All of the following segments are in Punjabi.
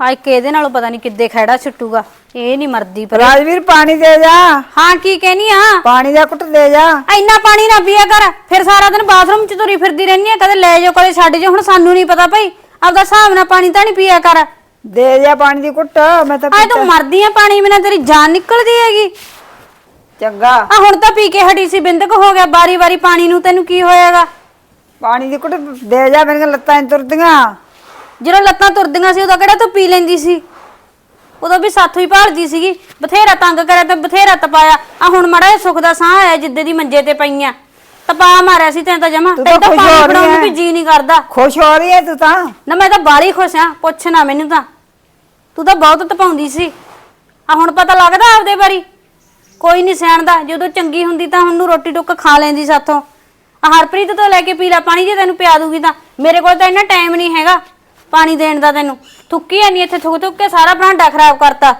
ਹਾਏ ਕਿਹਦੇ ਨਾਲੋਂ ਪਤਾ ਨਹੀਂ ਕਿੱਦੇ ਖੜਾ ਛੁੱਟੂਗਾ। ਇਹ ਨਹੀਂ ਮਰਦੀ ਪਰ ਰਾਜਵੀਰ ਪਾਣੀ ਦੇ ਜਾ। ਹਾਂ ਕੀ ਕਹਿਨੀ ਆ? ਪਾਣੀ ਦਾ ਘੁੱਟ ਦੇ ਜਾ। ਇੰਨਾ ਪਾਣੀ ਨਾ ਪੀਆ ਕਰ ਫਿਰ ਸਾਰਾ ਦਿਨ ਬਾਥਰੂਮ 'ਚ ਤੁਰੀ ਫਿਰਦੀ ਰਹਿੰਦੀ ਆ। ਕਦੇ ਲੈ ਜਾਓ ਕਦੇ ਛੱਡ ਜਾਓ ਹੁਣ ਸਾਨੂੰ ਨਹੀਂ ਪਤਾ ਭਾਈ। ਆਪਦਾ ਹਿਸਾਬ ਨਾਲ ਪਾਣੀ ਤਾਂ ਨਹੀਂ ਪੀਆ ਕਰ। ਦੇ ਜਾ ਪਾਣੀ ਦੀ ਘੁੱਟ। ਮੈਂ ਤਾਂ ਆਏ ਤੂੰ ਮਰਦੀ ਆ ਪਾਣੀ ਬਿਨਾਂ ਤੇਰੀ ਜਾਨ ਨਿਕਲਦੀ ਹੈਗੀ। ਚੰਗਾ। ਆ ਹੁਣ ਤਾਂ ਪੀ ਕੇ ਹਟੀ ਸੀ ਬਿੰਦਕ ਹੋ ਗਿਆ। ਬਾਰੀ ਬਾਰੀ ਪਾਣੀ ਨੂੰ ਤੈਨੂੰ ਕੀ ਹੋਏਗਾ ਪਾਣੀ ਦੀ ਘੁੱਟ ਦੇ ਜਾ ਮੇਰੀਆਂ ਲੱਤਾਂ ਤੁਰਦੀਆਂ। ਜਦੋਂ ਲੱਤਾਂ ਤੁਰਦੀਆਂ ਸੀ ਉਦੋਂ ਕਿਹੜਾ ਤੂੰ ਪੀ ਲੈਂਦੀ ਸੀ? ਉਦੋਂ ਵੀ ਸਾਥੋਂ ਹੀ ਭਾਲਦੀ ਸੀਗੀ। ਬਥੇਰਾ ਤੰਗ ਕਰਿਆ ਤੇ ਬਥੇਰਾ ਤਪਾਇਆ। ਆ ਹੁਣ ਮੜਾ ਜਿਹਾ ਸੁੱਖ ਦਾ ਸਾਹ ਆਇਆ ਜਿੱਦੇ ਦੀ ਮੰਜੇ ਤੇ ਪਈਆਂ। ਤਪਾ ਮਾਰਿਆ ਸੀ ਤੈਨੂੰ ਤਾਂ ਜਮਾ। ਤੂੰ ਤੈਨੂੰ ਤਾਂ ਖੁਸ਼ ਹੋ ਪਾਣੀ ਰਹੀ ਫੜਾਉਣ ਨੂੰ ਹੈ। ਵੀ ਜੀ ਨਹੀਂ ਕਰਦਾ। ਖੁਸ਼ ਹੋ ਰਹੀ ਹੈ ਤੂੰ ਤਾਂ। ਨਾ ਮੈਂ ਤਾਂ ਬਾਲੀ ਖੁਸ਼ ਆ। ਪੁੱਛ ਨਾ ਮੈਨੂੰ ਤਾਂ। ਤੂੰ ਤਾਂ ਬਹੁਤ ਤਪਾਉਂਦੀ ਸੀ। ਆ ਹੁਣ ਪਤਾ ਲੱਗਦਾ ਆਪਦੇ ਬਾਰੀ। ਕੋਈ ਨਹੀਂ ਸਿਆਣਦਾ ਜਦੋਂ ਚੰਗੀ ਹੁੰਦੀ ਤਾਂ ਹੁਣ ਨੂੰ ਰੋਟੀ ਟੁੱਕ ਖਾ ਲੈਂਦੀ ਸਾਥੋਂ। ਆ ਹਰਪ੍ਰੀਤ ਤੋਂ ਲੈ ਕੇ ਪੀ ਲੈ ਪਾਣੀ ਜੇ ਤੈਨੂੰ ਪਿਆ ਦੂਗੀ ਤਾਂ। ਮੇਰੇ ਕੋਲ ਤਾਂ ਇੰਨਾ ਟਾਈਮ ਨਹੀਂ ਹੈਗਾ। ਪਾਣੀ ਦੇਣ ਦਾ ਤੈਨੂੰ? ਥੁੱਕੀ ਐ ਇੱਥੇ ਥੁੱਕ ਥੁੱਕ ਕੇ ਸਾਰਾ ਭਾਂਡਾ ਖਰਾਬ ਕਰਤਾ।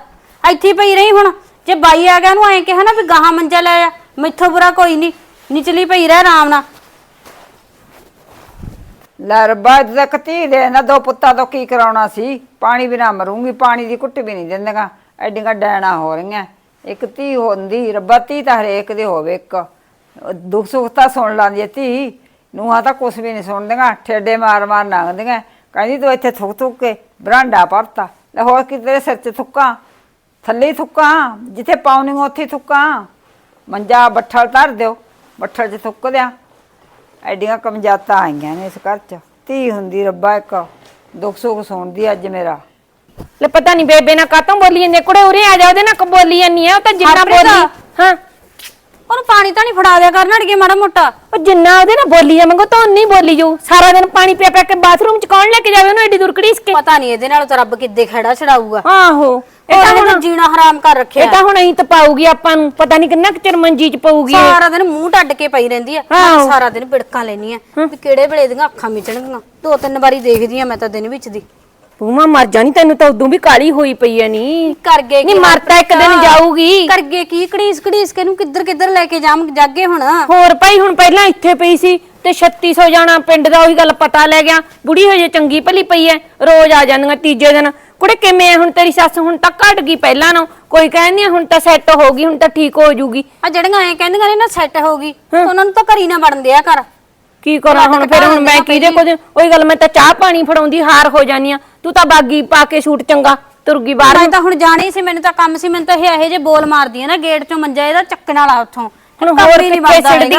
ਇੱਥੇ ਹੀ ਪਈ ਰਹੀ ਹੁਣ। ਜੇ ਬਾਈ ਆ ਗਿਆ ਉਹਨੂੰ ਐਂ ਕਿਹਾ ਨਾ ਵੀ ਗਾਹਾਂ ਮੰਜਾ ਲੈ ਆ। ਮੈਥੋਂ ਬੁਰਾ ਕੋਈ ਨਹੀਂ ਨਿਚਲੀ ਪਈ ਰਹਿ ਆਰਾਮ ਨਾਲ। ਲੈ ਰੱਬਾ ਇਹਦਾ ਕਤੀ ਦੇ ਨਾ ਦੋ ਪੁੱਤਾਂ ਤੋਂ ਕੀ ਕਰਾਉਣਾ ਸੀ? ਪਾਣੀ ਬਿਨਾ ਮਰੂੰਗੀ, ਪਾਣੀ ਦੀ ਕੁੱਟ ਵੀ ਨਹੀਂ ਦਿੰਦੀਆਂ। ਐਡੀਆਂ ਡੈਣਾ ਹੋ ਰਹੀਆਂ। ਇੱਕ ਧੀ ਹੁੰਦੀ, ਰੱਬਾ ਧੀ ਤਾਂ ਹਰੇਕ ਦੇ ਹੋਵੇ ਇੱਕ। ਦੁੱਖ ਸੁੱਖ ਤਾਂ ਸੁਣ ਲਾਂਦੀ ਹੈ ਧੀ। ਨੂੰਹਾਂ ਤਾਂ ਕੁਛ ਵੀ ਨਹੀਂ ਸੁਣਦੀਆਂ। ਠੇਡੇ ਮਾਰ ਮਾਰ ਨੰਗਦੀਆਂ ਕਹਿੰਦੀ ਤੂੰ ਇੱਥੇ ਥੁੱਕ ਥੁੱਕ ਕੇ ਬਰਾਂਡਾ ਪਰਤਾ ਲੈ ਹੋਰ ਕੀ ਤੇਰੇ ਸਿਰ 'ਚ ਥੁੱਕਾਂ? ਥੱਲੇ ਹੀ ਥੁੱਕਾਂ ਜਿੱਥੇ ਪਾਉਣੀ ਉੱਥੇ ਹੀ ਥੁੱਕਾਂ। ਮੰਜਾ ਬੱਠਲ ਧਰ ਦਿਓ ਬੱਠਲ 'ਚ ਥੁੱਕ ਦਿਆਂ। ਐਡੀਆਂ ਕਮਜਾਤਾਂ ਆਈਆਂ ਨੇ ਇਸ ਘਰ 'ਚ। ਧੀ ਹੁੰਦੀ ਰੱਬਾ ਇੱਕ ਦੁੱਖ ਸੁੱਖ ਸੁਣਦੀ ਅੱਜ ਮੇਰਾ। ਲੈ ਪਤਾ ਨਹੀਂ ਬੇਬੇ ਨਾਲ ਕਾਤੋਂ ਬੋਲੀ ਜਾਂਦੀ ਆ। ਕੁੜੇ ਉਰੇ ਆ ਜਾ ਉਹਦੇ ਨਾਲ ਕ ਬੋਲੀ ਜਾਂਦੀ ਆ? ਉਹ ਤਾਂ ਜਿੰਨਾ ਹਰਪ੍ਰੀਤ। ਬੋਲੀ ਹਾਂ। ਉਹਨੂੰ ਪਾਣੀ ਤਾਂ ਨਹੀਂ ਫੜਾ ਦਿਆ ਕਰਨ ਅੜੀਏ ਮਾੜਾ ਮੋਟਾ। ਉਹ ਜਿੰਨਾ ਉਹਦੇ ਨਾਲ ਬੋਲੀ ਜਾਵਾਂਗਾ ਤਾਂ ਉਨੀ ਬੋਲੀ ਜਾਊ। ਸਾਰਾ ਦਿਨ ਪਾਣੀ ਪਿਆ ਪਿਆ ਕੇ ਬਾਥਰੂਮ ਚ ਕੌਣ ਲੈ ਕੇ ਜਾਵੇ? ਉਹਨੂੰ ਐਡੀ ਦੂਰ ਘੜੀਸ ਕੇ। ਪਤਾ ਨਹੀਂ ਇਹਦੇ ਨਾਲ ਤਾਂ ਰੱਬ ਕਿੱਦੇ ਖੜਾ ਛਡਾਊਗਾ। ਆਹੋ। ਇਹ ਤਾਂ ਹੁਣ ਜੀਣਾ ਹਰਾਮ ਕਰ ਰੱਖਿਆ। ਇਹ ਤਾਂ ਹੁਣ ਐਂ ਤਪਾਊਗੀ ਆਪਾਂ ਨੂੰ। ਪਤਾ ਨਹੀਂ ਕਿੰਨਾ ਕੁ ਚਿਰ ਮੰਜੀ ਚ ਪਊਗੀ ਇਹ। ਸਾਰਾ ਦਿਨ ਮੂੰਹ ਟੱਡ ਕੇ ਪਈ ਰਹਿੰਦੀ ਆ। ਮੈਂ। ਸਾਰਾ ਦਿਨ ਬਿੜਕਾਂ ਲੈਣੀ ਆ ਵੀ ਕਿਹੜੇ ਵੇਲੇ ਦੀਆਂ ਅੱਖਾਂ ਮਿਚਣਗੀਆਂ ਦੋ ਤਿੰਨ ਵਾਰੀ ਦੇਖਦੀ ਆ ਮੈਂ ਤਾਂ ਦਿਨ ਵਿੱਚ ਦੀ। ਪੂਮਾ ਮਰ ਜਾਣੀ ਤੈਨੂੰ ਤਾਂ ਉਦੋਂ ਵੀ ਕਾਲੀ ਹੋਈ ਪਈ ਐ ਨੀ। ਕਰ ਗਏ ਨਹੀਂ ਮਰ ਤਾਂ ਇੱਕ ਦਿਨ ਜਾਊਗੀ। ਕਰ ਗਏ ਕੀ? ਘੜੀਸ ਘੜੀਸ ਕੇ ਨੂੰ ਕਿੱਧਰ ਕਿੱਧਰ ਲੈ ਕੇ ਜਾਮ ਜਾਗੇ ਹੁਣ? ਹੋਰ ਭਾਈ ਹੁਣ ਪਹਿਲਾਂ ਇੱਥੇ ਪਈ ਸੀ ਤੇ 3600 ਜਾਣਾ ਪਿੰਡ ਦਾ ਉਹੀ ਗੱਲ ਪਤਾ ਲੈ ਗਿਆ। ਬੁੜੀ ਹੋਈ ਚੰਗੀ ਭਲੀ ਪਈ ਐ ਰੋਜ਼ ਆ ਜਾਂਦੀਆਂ ਤੀਜੇ ਦਿਨ। ਕੁੜੇ ਕਿਵੇਂ ਐ ਹੁਣ ਤੇਰੀ ਸੱਸ? ਹੁਣ ਤਾਂ ਘਟ ਗਈ ਪਹਿਲਾਂ ਨਾਲੋਂ। ਕੋਈ ਕਹਿੰਦੀ ਹੁਣ ਤਾਂ ਸੈੱਟ ਹੋ ਗਈ ਹੁਣ ਤਾਂ ਠੀਕ ਹੋ ਜੂਗੀ। ਆ ਜਿਹੜੀਆਂ ਐ ਕਹਿੰਦੀਆਂ ਨੇ ਨਾ ਸੈੱਟ ਹੋ ਗਈ। ਉਹਨਾਂ ਨੂੰ ਤਾਂ ਘਰੀ ਨਾ ਵੜਨ ਦਿਆ ਕਰ। ਕੀ ਕਰਾਂ ਹੁਣ ਫਿਰ ਹੁਣ ਮੈਂ ਕਿਹਦੇ ਕੋਲ ਉਹੀ ਗੱਲ ਮੈਂ ਤਾਂ ਚਾਹ ਪਾਣੀ ਫੜਾਉਂਦੀ ਹਾਰ ਹੋ ਜਾਨੀ ਆ। ਤੂੰ ਤਾਂ ਬਾਗੀ ਪਾ ਕੇ ਸ਼ੂਟ ਚੰਗਾ ਤੁਰ ਗਈ ਬਾਹਰ ਮੈਂ ਤਾਂ ਹੁਣ ਜਾਣੀ ਸੀ ਮੈਨੂੰ ਤਾਂ ਕੰਮ ਸੀ ਮੈਨੂੰ ਤਾਂ ਇਹ ਇਹੋ ਜੇ ਬੋਲ ਮਾਰਦੀ ਆ ਨਾ ਗੇਟ ਚੋਂ ਮੰਜਾ ਇਹਦਾ ਚੱਕਣ ਵਾਲਾ ਉੱਥੋਂ। ਹੁਣ ਕੰਮ ਹੋਰ ਹੀ ਨੀ ਕਿੱਥੇ ਬਣਦਾ ਹੈਗਾ।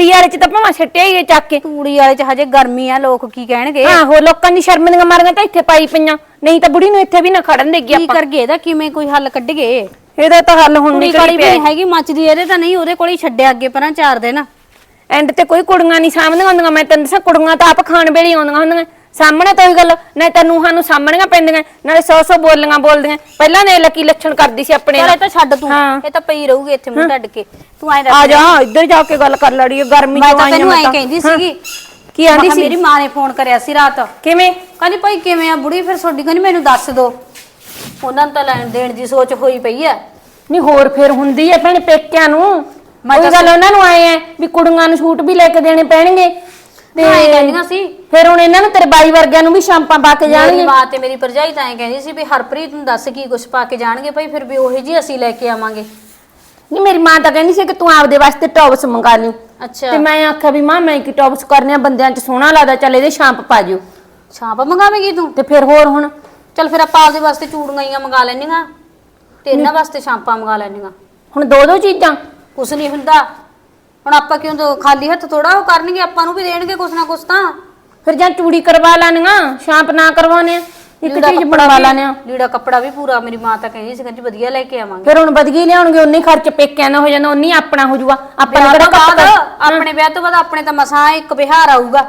ਵਾਲੇ ਚ ਤਾਂ ਭਾਵੇਂ ਛੱਟਿਆ ਹੀ ਇਹ ਚੱਕ ਕੇ। ਤੂੜੀ ਵਾਲੇ ਚ ਹਜੇ ਗਰਮੀ ਆ ਲੋਕ ਕੀ ਕਹਿਣਗੇ? ਆਹੋ ਲੋਕਾਂ ਦੀ ਸ਼ਰਮ ਦੀਆਂ ਮਾਰੀਆਂ ਤਾਂ ਇੱਥੇ ਪਾਈ ਪਈਆਂ। ਨਹੀਂ ਤਾਂ ਬੁੜੀ ਨੂੰ ਇੱਥੇ ਵੀ ਨਾ ਖੜਨ ਦੇਗੀ ਕੀ ਆਪਾਂ। ਕਰਗੇ ਇਹਦਾ ਕਿਵੇਂ ਕੋਈ ਹੱਲ ਕੱਢੀਏ? ਇਹਦਾ ਤਾਂ ਹੱਲ ਹੁਣ ਕੁੜੀ ਨਿਕਲੀ ਕਾੜੀ ਵੀ ਪਿਆ ਨੀ ਹੈਗੀ ਮੱਚਦੀ ਇਹਦੇ ਤਾਂ ਨਹੀਂ ਉਹਦੇ ਕੋਲ ਹੀ ਛੱਡਿਆ ਅੱਗੇ ਪਰਾਂ ਚਾਰ ਦਿਨ। ਐਂਡ ਤੇ ਕੋਈ ਕੁੜੀਆਂ ਨਹੀਂ ਸਾਹਮਣੇ ਆਉਂਦੀਆਂ ਮੈਂ ਤੈਨੂੰ ਦੱਸਾਂ ਕੁੜੀਆਂ ਤਾਂ ਆਪ ਖਾਣ ਵੇਲੇ ਹੀ ਆਉਂਦੀਆਂ ਹੁੰਦੀਆਂ। ਸਾਹਮਣੇ ਤਾਂ ਉਹੀ ਗੱਲ ਨਾ ਤਾਂ ਨੂੰਹਾਂ ਨੂੰ ਸਾਹਮਣੀਆਂ ਪੈਂਦੀਆਂ ਨਾਲੇ ਸੌ ਸੌ ਬੋਲੀਆਂ ਬੋਲਦੀਆਂ। ਪਹਿਲਾਂ ਨੇ ਲੱਕੀ ਲੱਛਣ ਕਰਦੀ ਸੀ ਆਪਣੇ ਚਲ ਨਾਲ। ਇਹ ਤਾਂ ਛੱਡ ਤੂੰ ਹਾਂ। ਇਹ ਤਾਂ ਪਈ ਰਹੂਗੀ ਇੱਥੇ ਮੂੰਹ ਟੱਡ ਕੇ। ਤੂੰ ਐਂ ਆ ਜਾ ਇੱਧਰ ਜਾ ਕੇ ਗੱਲ ਕਰ ਲੜੀ ਗਰਮੀ ਮੈਂ ਚ ਤਾਂ ਤੈਨੂੰ ਐਂ। ਕਹਿੰਦੀ ਹਾਂ। ਸੀਗੀ ਕੀ ਆਂਦੀ ਮੈਂ ਕਿਹਾ ਸੀ? ਮੇਰੀ ਮਾਂ ਨੇ ਫੋਨ ਕਰਿਆ ਸੀ ਰਾਤ। ਕਿਵੇਂ? ਕਹਿੰਦੀ ਭਾਈ ਕਿਵੇਂ ਆ ਬੁੜੀ? ਫਿਰ ਤੁਹਾਡੀ ਕਹਿੰਦੀ ਮੈਨੂੰ ਦੱਸ ਦੋ। ਉਹਨਾਂ ਨੂੰ ਤਾਂ ਲੈਣ ਦੇਣ ਦੀ ਸੋਚ ਹੋਈ ਪਈ ਆ। ਨਹੀਂ ਹੋਰ ਫਿਰ ਹੁੰਦੀ ਐ ਭੈਣੇ ਪੇਕਿਆਂ ਨੂੰ। ਮੈਂ ਤਾਂ ਗੱਲ ਉਹਨਾਂ ਨੂੰ ਆਏ ਐ ਵੀ ਕੁੜੀਆਂ ਨੂੰ ਸੂਟ ਵੀ ਲੈ ਕੇ ਦੇਣੇ ਪੈਣਗੇ। ਤੇ ਐਂ ਕਹਿੰਦੀਆਂ ਸੀ। ਫਿਰ ਹੁਣ ਇਹਨਾਂ ਨੂੰ ਤੇਰੇ ਬਾਈ ਵਰਗਿਆਂ ਨੂੰ ਵੀ ਸ਼ਾਂਪਾਂ ਪਾ ਕੇ ਮੇਰੀ ਜਾਣਗੇ ਮਾਂ ਤੇ ਮੇਰੀ ਭਰਜਾਈ ਤਾਂ ਐਂ ਕਹਿੰਦੀ ਸੀ ਵੀ ਹਰਪ੍ਰੀਤ ਨੂੰ ਦੱਸ ਕੀ ਕੁਛ ਪਾ ਕੇ ਜਾਣਗੇ ਭਾਈ ਫਿਰ ਵੀ ਉਹੀ ਜੀ ਅਸੀਂ ਲੈ ਕੇ ਆਵਾਂਗੇ। ਨਹੀਂ ਮੇਰੀ ਮਾਂ ਤਾਂ ਕਹਿੰਦੀ ਸੀ ਕਿ ਤੂੰ ਆਪਦੇ ਵਾਸਤੇ ਟੌਪਸ ਮੰਗਾ ਲਈ। ਅੱਛਾ। ਤੇ ਮੈਂ ਆਖਿਆ ਵੀ ਮਾਂ ਮੈਂ ਕੀ ਟੌਪਸ ਕਰਨੇ ਆ? ਬੰਦਿਆਂ 'ਚ ਸੋਹਣਾ ਲੱਗਦਾ ਚੱਲ ਇਹਦੇ ਸ਼ਾਂਪ ਪਾ ਜਿਓ। ਛਾਪ ਮੰਗਾਵੇਂਗੀ ਤੂੰ? ਤੇ ਫਿਰ ਹੋਰ ਹੁਣ? ਚਲ ਫਿਰ ਆਪਾਂ ਆਪਦੇ ਵਾਸਤੇ ਚੂੜੀਆਂ ਹੀ ਮੰਗਾ ਲੈਣੀਆਂ ਤੇ ਇਹਨਾਂ ਵਾਸਤੇ ਸ਼ਾਂਪਾਂ ਮੰਗਾ ਲੈਣੀਆਂ ਹੁਣ ਦੋ ਦੋ ਚੀਜ਼ਾਂ। ਕੁਛ ਨਹੀਂ ਹੁੰਦਾ। ਹੁਣ ਆਪਾਂ ਕਿਉਂ ਦੋ ਖਾਲੀ ਹੱਥ ਥੋੜਾ ਉਹ ਕਰਨਗੇ ਆਪਾਂ ਨੂੰ ਵੀ ਦੇਣਗੇ ਕੁਛ ਨਾ ਕੁਛ ਤਾਂ। ਫਿਰ ਜਾਂ ਚੂੜੀ ਕਰਵਾ ਲਾਨੀਆਂ ਸ਼ਾਂਪ ਨਾ ਕਰਵਾਉਣੇ ਇੱਕ ਲੀੜਾ ਚੀਜ਼ ਕੱਪੜਾ ਬਣਵਾ ਵੀ- ਲਾਨੇ ਲੀੜਾ ਕੱਪੜਾ ਵੀ ਪੂਰਾ ਮੇਰੀ ਮਾਂ ਤਾਂ ਕਹਿੰਦੀ ਸੀ ਕਹਿੰਦੀ ਵਧੀਆ ਲੈ ਕੇ ਆਵਾਂਗੇ। ਫਿਰ ਹੁਣ ਵਧਗੀ ਲਿਆਉਣਗੇ ਉਨੀ ਖਰਚ ਪੇਕਿਆਂ ਦਾ ਹੋ ਜਾਂਦਾ ਉਨੀ ਆਪਣਾ ਹੋ ਜਾਊਗਾ। ਵਿਆਹ ਤੋਂ ਬਾਅਦ ਆਪਣੇ ਵਿਆਹ ਤੋਂ ਬਾਅਦ ਆਪਣੇ ਤਾਂ ਮਸਾਂ ਇੱਕ ਬਿਹਾਰ ਆਊਗਾ।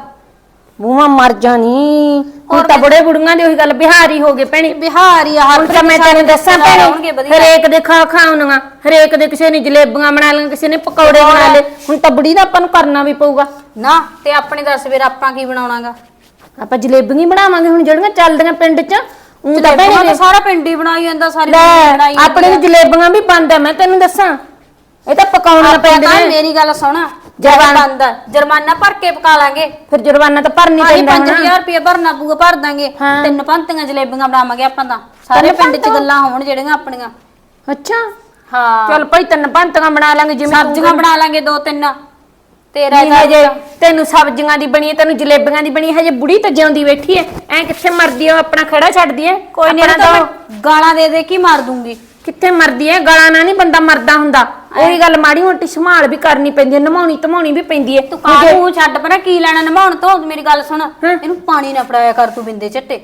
ਬੂਹਾ ਮਰ ਜਾਣੀ। ਹੁਣ ਤਾਂ ਬੜੇ ਬੁੜੀਆਂ ਦੀ ਉਹੀ ਗੱਲ ਬਿਹਾਰੀ ਹੋ ਗਏ ਭੈਣੇ। ਬਿਹਾਰ ਆ ਹੁਣ ਤਾਂ ਮੈਂ ਤੈਨੂੰ ਦੱਸਾਂ ਭੈਣੇ ਹਰੇਕ ਦੇ ਖਾ ਖਾਉਣੀਆਂ ਹਰੇਕ ਦੇ ਕਿਸੇ ਨੇ ਜਲੇਬੀਆਂ ਬਣਾ ਲਈਆਂ ਕਿਸੇ ਨੇ ਪਕੌੜੇ ਬਣਾ ਲਏ। ਹੁਣ ਤਾਂ ਬੁੜੀ ਦਾ ਆਪਾਂ ਨੂੰ ਕਰਨਾ ਵੀ ਪਊਗਾ। ਨਾ ਤੇ ਆਪਣੇ ਦੱਸ ਫਿਰ ਆਪਾਂ ਕੀ ਬਣਾਉਣਾਗਾ? ਆਪਾਂ ਜਲੇਬੀਆਂ ਹੀ ਬਣਾਵਾਂਗੇ ਹੁਣ ਜਿਹੜੀਆਂ ਚੱਲਦੀਆਂ ਪਿੰਡ 'ਚ। ਉਹ ਤਾਂ ਭੈਣੇ ਸਾਰਾ ਪਿੰਡ ਹੀ ਬਣਾਈ ਜਾਂਦਾ ਸਾਰੀ ਬਣਾਈ ਆਪਣੇ ਜਲੇਬੀਆਂ ਵੀ ਬੰਦ ਆ ਮੈਂ ਤੈਨੂੰ ਦੱਸਾਂ। ਇਹ ਤਾਂ ਪਕਾਉਣੀਆਂ ਆਪਾਂ ਤਾਂ ਪੈਂਦੀਆਂ ਮੇਰੀ ਗੱਲ ਸੁਣ ਬੰਦ ਆ। ਜੁਰਮਾਨਾ ਭਰ ਕੇ ਪਕਾ ਲਾਂਗੇ। ਫਿਰ ਜੁਰਮਾਨਾ ਤਾਂ ਭਰਨੀ ਆਹੀ ਪੈਂਦਾ ਹੋਣਾ। 5000 ਰੁਪਏ ਭਰਨਾ ਪੂਗਾ ਭਰ ਦਾਂਗੇ। ਹਾਂ। ਤਿੰਨ ਪੰਤੀਆਂ ਜਲੇਬੀਆਂ ਬਣਾਵਾਂਗੇ ਆਪਾਂ ਤਾਂ। ਸਾਰੇ ਤਿੰਨ ਪਿੰਡ 'ਚ ਗੱਲਾਂ ਹੋਣ ਜਿਹੜੀਆਂ ਆਪਣੀਆਂ। ਅੱਛਾ। ਹਾਂ। ਚਲ ਭਾਈ ਤਿੰਨ ਪੰਤੀਆਂ ਬਣਾ ਲਾਂਗੇ ਜਿਵੇਂ ਤੂੰ ਸਬਜ਼ੀਆਂ ਬਣਾ ਲਾਂਗੇ ਦੋ ਤਿੰਨ। ਤੇਰਾ ਨਹੀਂ ਹਜੇ ਤੈਨੂੰ ਸਬਜ਼ੀਆਂ ਦੀ ਬਣੀ ਹੈ ਤੈਨੂੰ ਜਲੇਬੀਆਂ ਦੀ ਬਣੀ ਹੈ ਹਜੇ ਬੁੜੀ ਤਾਂ ਜਿਉਂਦੀ ਬੈਠੀ ਹੈ। ਐ ਕਿੱਥੇ ਮਰਦੀ ਹੈ ਆਪਣਾ ਖੜਾ ਛੱਡਦੀ ਹੈ। ਕੋਈ ਨਹੀਂ ਆਪਣਾ ਤਾਂ ਤਾਂ ਮੈਂ ਗਾਲਾਂ ਦੇ ਦੇ ਕੇ ਮਾਰ ਦੂੰਗੀ। ਕਿੱਥੇ ਮਰਦੀ ਹੈ? ਗਾਲਾਂ ਨਾਲ ਨਹੀਂ ਬੰਦਾ ਮਰਦਾ ਹੁੰਦਾ। ਉਹੀ ਗੱਲ ਮਾੜੀ ਮੋਟੀ ਸੰਭਾਲ ਵੀ ਕਰਨੀ ਪੈਂਦੀ ਹੈ ਨਮਾਉਣੀ ਧਮਾਉਣੀ ਵੀ ਪੈਂਦੀ ਹੈ ਤੂੰ ਕਾਹਨੂੰ ਛੱਡ ਪਰਾਂ ਕੀ ਲੈਣਾ ਨਮਾਉਣ ਤੋਂ? ਮੇਰੀ ਗੱਲ ਸੁਣ ਇਹਨੂੰ ਪਾਣੀ ਨਾ ਫੜਾਇਆ ਕਰ ਤੂੰ ਬਿੰਦੇ ਝੱਟੇ।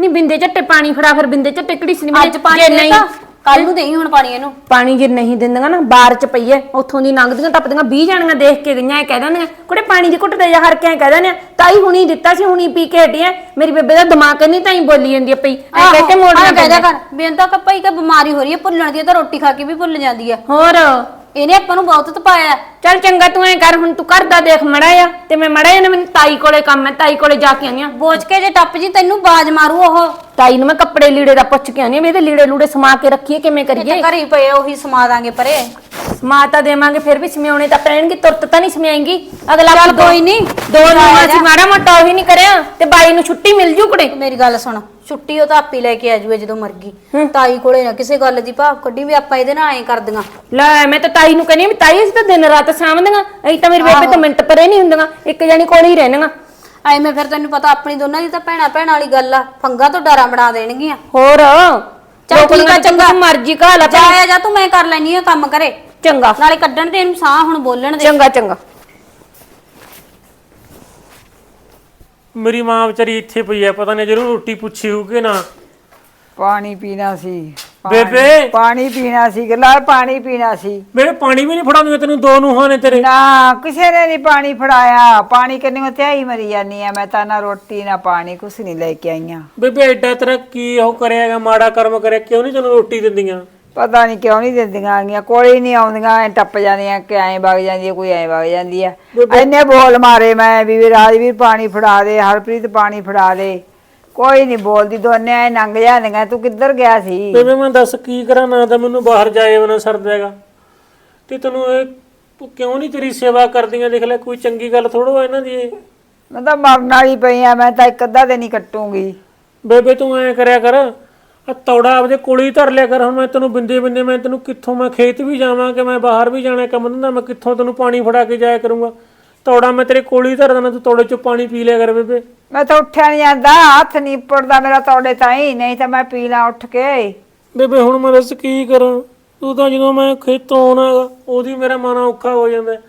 ਨਹੀਂ ਬਿੰਦੇ ਝੱਟੇ ਪਾਣੀ ਫੜਾ ਫਿਰ ਬਿੰਦੇ ਝੱਟੇ ਕਿਹੜੀ ਸੀ ਅੱਜ ਪਾਣੀ ਦੇਤਾ। ਕੱਲ ਨੂੰ ਦੇਈ ਹੁਣ ਪਾਣੀ ਇਹਨੂੰ? ਪਾਣੀ ਜੇ ਨਹੀਂ ਦਿੰਦੀਆਂ ਨਾ ਬਾਰ ਚ ਪਈ ਐ ਉੱਥੋਂ ਦੀ ਲੰਘਦੀਆਂ ਟੱਪਦੀਆਂ 20 ਜਾਣੀਆਂ ਦੇਖ ਕੇ ਗਈਆਂ ਐ ਕਹਿ ਦਿੰਦੀਆਂ ਕੁੜੇ ਪਾਣੀ ਦੀ ਘੁੱਟ ਦੇ ਜਾ ਹਰ ਕੇ ਐ ਕਹਿ ਦਿੰਦੇ ਆ ਤਾਈ ਹੁਣੀ ਦਿੱਤਾ ਸੀ ਹੁਣੀ ਪੀ ਕੇ ਹਟੀ ਐ ਮੇਰੀ ਬੇਬੇ ਦਾ ਦਿਮਾਗ ਨਹੀਂ ਤਾਈ ਬੋਲੀ ਜਾਂਦੀ ਐ ਪਈ ਐ ਕਹਿ ਕੇ ਮੋੜਨਾ ਕਹਿ ਪੈਂਦਾ ਕਰ ਬੇਨਤਾ ਕਿ ਭਾਈ ਕਿ ਬਿਮਾਰੀ ਹੋ ਰਹੀ ਹੈ ਭੁੱਲਣ ਦੀ ਇਹ ਤਾਂ ਰੋਟੀ ਖਾ ਕੇ ਵੀ ਭੁੱਲ ਜਾਂਦੀ ਹੈ ਹੋਰ? ਇਹਨੇ ਆਪਾਂ ਨੂੰ ਬਹੁਤ ਤਪਾਇਆ ਹੈ। ਚੱਲ ਚੰਗਾ ਤੂੰ ਐ ਕਰ ਹੁਣ ਤੂੰ ਕਰਦਾ ਦੇਖ ਮੜਾ ਆ ਤੇ ਮੈਂ ਮੜਾ ਨੇ ਮੈਨੂੰ ਤਾਈ ਕੋਲੇ ਕੰਮ ਐ ਤਾਈ ਕੋਲੇ ਜਾ ਕੇ ਆਈ ਆ ਬੋਝ ਕੇ ਜੇ ਟੱਪ ਜੀ ਤੈਨੂੰ ਬਾਜ ਮਾਰੂ ਉਹ ਤਾਈ ਨੂੰ ਮੈਂ ਕੱਪੜੇ ਲੀੜੇ ਦਾ ਪੁੱਛ ਕੇ ਆਨੀ ਆ ਵੀ ਇਹਦੇ ਲੀੜੇ ਲੂੜੇ ਸਮਾ ਕੇ ਰੱਖੀਏ ਕਿਵੇਂ ਤਾਂ ਕਰੀਏ ਘਰੇ ਹੀ ਪਏ ਆ, ਉਹੀ ਸਮਾ ਦਾਂਗੇ ਪਰੇ ਮਾਤਾ ਦੇਵਾਂਗੇ ਫਿਰ ਵੀ ਸਮਿਆਉਣੇ ਤਾਂ ਪੈਣਗੇ ਤੁਰਤ ਤਾਂ ਨਹੀਂ ਸਮਿਆਏਂਗੀ ਅਗਲਾ ਚੱਲ ਕੋਈ ਨੀ। ਦੋ ਆ ਨੂੰ ਜਾ। ਅਸੀਂ ਮਾੜਾ ਮੋਟਾ ਉਹੀ ਨਹੀਂ ਕਰਿਆ ਤੇ ਬਾਈ ਨੂੰ ਛੁੱਟੀ ਮਿਲ ਜੂ ਕੁੜੇ ਮੇਰੀ ਗੱਲ ਸੁਣ ਛੁੱਟੀ ਉਹ ਤਾਂ ਆਪੀ ਲੈ ਕੇ ਆ ਜੂਏ ਜਦੋਂ ਮਰ ਗਈ ਤਾਈ ਕੋਲੇ ਨਾ ਕਿਸੇ ਗੱਲ ਦੀ ਭਾਵ ਕੱਢੀ ਵੀ ਆਪਾਂ ਇਹਦੇ ਨਾਲ ਐਂ ਕਰਦੀਆਂ। ਲੈ ਮੈਂ ਤਾਂ ਤਾਈ ਨੂੰ ਕਹਿੰਦੀ ਆ ਵੀ ਤਾਈ ਅਸੀਂ ਤਾਂ ਦਿਨ ਰਾਤ ਸਾਂਭਦੀਆਂ। ਅਸੀਂ ਤਾਂ ਮੇਰੀ ਬੇਬੇ ਤਾਂ ਮਿੰਟ ਪਰੇ ਨਹੀਂ ਹੁੰਦੀਆਂ। ਇੱਕ ਜਣੀ ਕੋਲ ਹੀ ਰਹਿਣੀਆਂ। ਐਵੇਂ ਫਿਰ ਤੈਨੂੰ ਪਤਾ ਆਪਣੀ ਦੋਨਾਂ ਦੀ ਤਾਂ ਭੈਣਾ ਭੈਣ ਵਾਲੀ ਗੱਲ ਆ। ਫੰਗਾ ਤੋਂ ਡਰਾ ਬਣਾ ਦੇਣਗੀਆਂ। ਹੋਰ। ਚੱਲ ਠੀਕ ਆ ਚੰਗਾ। ਮਰਜ਼ੀ ਕਾ ਲਾ ਜਾ ਆ ਜਾ ਤੂੰ ਮੈਂ ਕਰ ਲੈਣੀ ਆ ਕੰਮ ਕਰੇ ਚੰਗਾ। ਨਾਲੇ ਕੱਢਣ ਦੇ ਇਹਨੂੰ ਸਾਹ ਹੁਣ ਬੋਲਣ ਦੇ। ਚੰਗਾ ਚੰਗਾ। ਮੇਰੀ ਮਾਂ ਵਿਚਾਰੀ ਇੱਥੇ ਪਈ ਐ ਪਤਾ ਨਹੀਂ ਜਰੂਰ ਰੋਟੀ ਪੁੱਛੀ ਹੋਊ ਕਿ ਨਾ। ਪਾਣੀ ਪੀਣਾ ਸੀ। ਪਾਣੀ- ਬੇਬੇ। ਪਾਣੀ ਪੀਣਾ ਸੀ ਗਲਾ ਪਾਣੀ ਪੀਣਾ ਸੀ। ਮੇਰੇ ਪਾਣੀ ਵੀ ਨਹੀਂ ਫੜਾਉਂਦੇ ਤੈਨੂੰ ਦੋ ਨੂੰਹਾਂ ਨੇ ਤੇਰੇ। ਨਾ ਕਿਸੇ ਨੇ ਨਹੀਂ ਪਾਣੀ ਫੜਾਇਆ। ਪਾਣੀ ਕਿੰਨੀ ਧਿਆਈ ਮਰੀ ਜਾਨੀ ਆ ਮੈਂ ਤਾਂ ਨਾ ਰੋਟੀ ਨਾ ਪਾਣੀ ਕੁਛ ਨਹੀਂ ਲੈ ਕੇ ਆਈਆਂ ਬੇਬੇ ਐਡਾ ਤੇਰਾ ਕੀ ਉਹ ਕਰਿਆਗਾ ਮਾੜਾ ਕਰਮ ਕਰਿਆ ਕਿਉਂ ਨਹੀਂ ਤੈਨੂੰ ਰੋਟੀ ਦਿੰਦੀਆਂ? ਪਤਾ ਨਹੀਂ ਕਿਉਂ ਨਹੀਂ ਦਿੰਦੀਆਂ ਆਗੀਆਂ ਕੋਲੇ ਨਹੀਂ ਆਉਂਦੀਆਂ ਐ ਟੱਪ ਜਾਂਦੀਆਂ ਕਿ ਐਂ ਵਗ ਜਾਂਦੀ ਆ ਕੋਈ ਐਂ ਵਗ ਜਾਂਦੀ ਆ ਐਨੇ ਬੋਲ ਮਾਰੇ ਮੈਂ ਵੀ ਵੀ ਰਾਜਵੀਰ ਪਾਣੀ ਫੜਾ ਦੇ ਹਰਪ੍ਰੀਤ ਪਾਣੀ ਫੜਾ ਦੇ। ਕੋਈ ਨਹੀਂ ਬੋਲਦੀ ਦੋਨੇ ਐ ਲੰਘ ਜਾਂਦੀਆਂ ਤੂੰ ਕਿੱਧਰ ਗਿਆ ਸੀ? ਬੇਬੇ ਮੈਂ ਦੱਸ ਕੀ ਕਰਾਂ ਨਾ ਤਾਂ ਮੈਨੂੰ ਬਾਹਰ ਜਾਏ ਬਣਾ ਸਰਦਾ ਹੈਗਾ। ਤੇ ਤੈਨੂੰ ਇਹ ਤੂੰ ਕਿਉਂ ਨਹੀਂ ਤੇਰੀ ਸੇਵਾ ਕਰਦੀਆਂ? ਦੇਖ ਲੈ ਕੋਈ ਚੰਗੀ ਗੱਲ ਥੋੜੋ ਇਹਨਾਂ ਦੀ ਇਹ। ਮੈਂ ਤਾਂ ਮਰਨ ਵਾਲੀ ਪਈ ਆ ਮੈਂ ਤਾਂ ਇੱਕ ਅੱਧਾ ਦਿਨ ਹੀ ਕੱਟੂੰਗੀ। ਬੇਬੇ ਤੂੰ ਐ ਕਰਿਆ ਕਰ ਆ ਤੌੜਾ ਆਪਦੇ ਕੋਲੇ ਹੀ ਧਰ ਲਿਆ ਕਰ ਹੁਣ ਮੈਂ ਤੈਨੂੰ ਬਿੰਦੇ ਬਿੰਦੇ ਮੈਂ ਤੈਨੂੰ ਕਿੱਥੋਂ ਮੈਂ ਖੇਤ ਵੀ ਜਾਵਾਂ ਕਿ ਮੈਂ ਬਾਹਰ ਵੀ ਜਾਣਾ ਕੰਮ ਧੰਦਾ ਮੈਂ ਕਿੱਥੋਂ ਤੈਨੂੰ ਪਾਣੀ ਫੜਾ ਕੇ ਜਾਇਆ ਕਰੂੰਗਾ। ਤੌੜਾ ਮੈਂ ਤੇਰੇ ਕੋਲੇ ਹੀ ਧਰ ਦੇਣਾ ਤੂੰ ਤੌੜੇ ਚੋਂ ਪਾਣੀ ਪੀ ਲਿਆ ਕਰ ਬੇਬੇ। ਮੈਂ ਤਾਂ ਉੱਠਿਆ ਨਹੀਂ ਜਾਂਦਾ ਹੱਥ ਨਹੀਂ ਪੜਦਾ ਮੇਰਾ ਤੁਹਾਡੇ ਤਾਈ ਨਹੀਂ ਤਾਂ ਮੈਂ ਪੀ ਲਾਂ ਉੱਠ ਕੇ। ਬੇਬੇ ਹੁਣ ਮੈਂ ਦੱਸ ਕੀ ਕਰਾਂ? ਤੂੰ ਤਾਂ ਜਦੋਂ ਮੈਂ ਖੇਤੋਂ ਆਉਣਾਗਾ ਉਹਦੀ ਮੇਰਾ ਮਨ ਔਖਾ ਹੋ ਜਾਂਦਾ ਹੈ।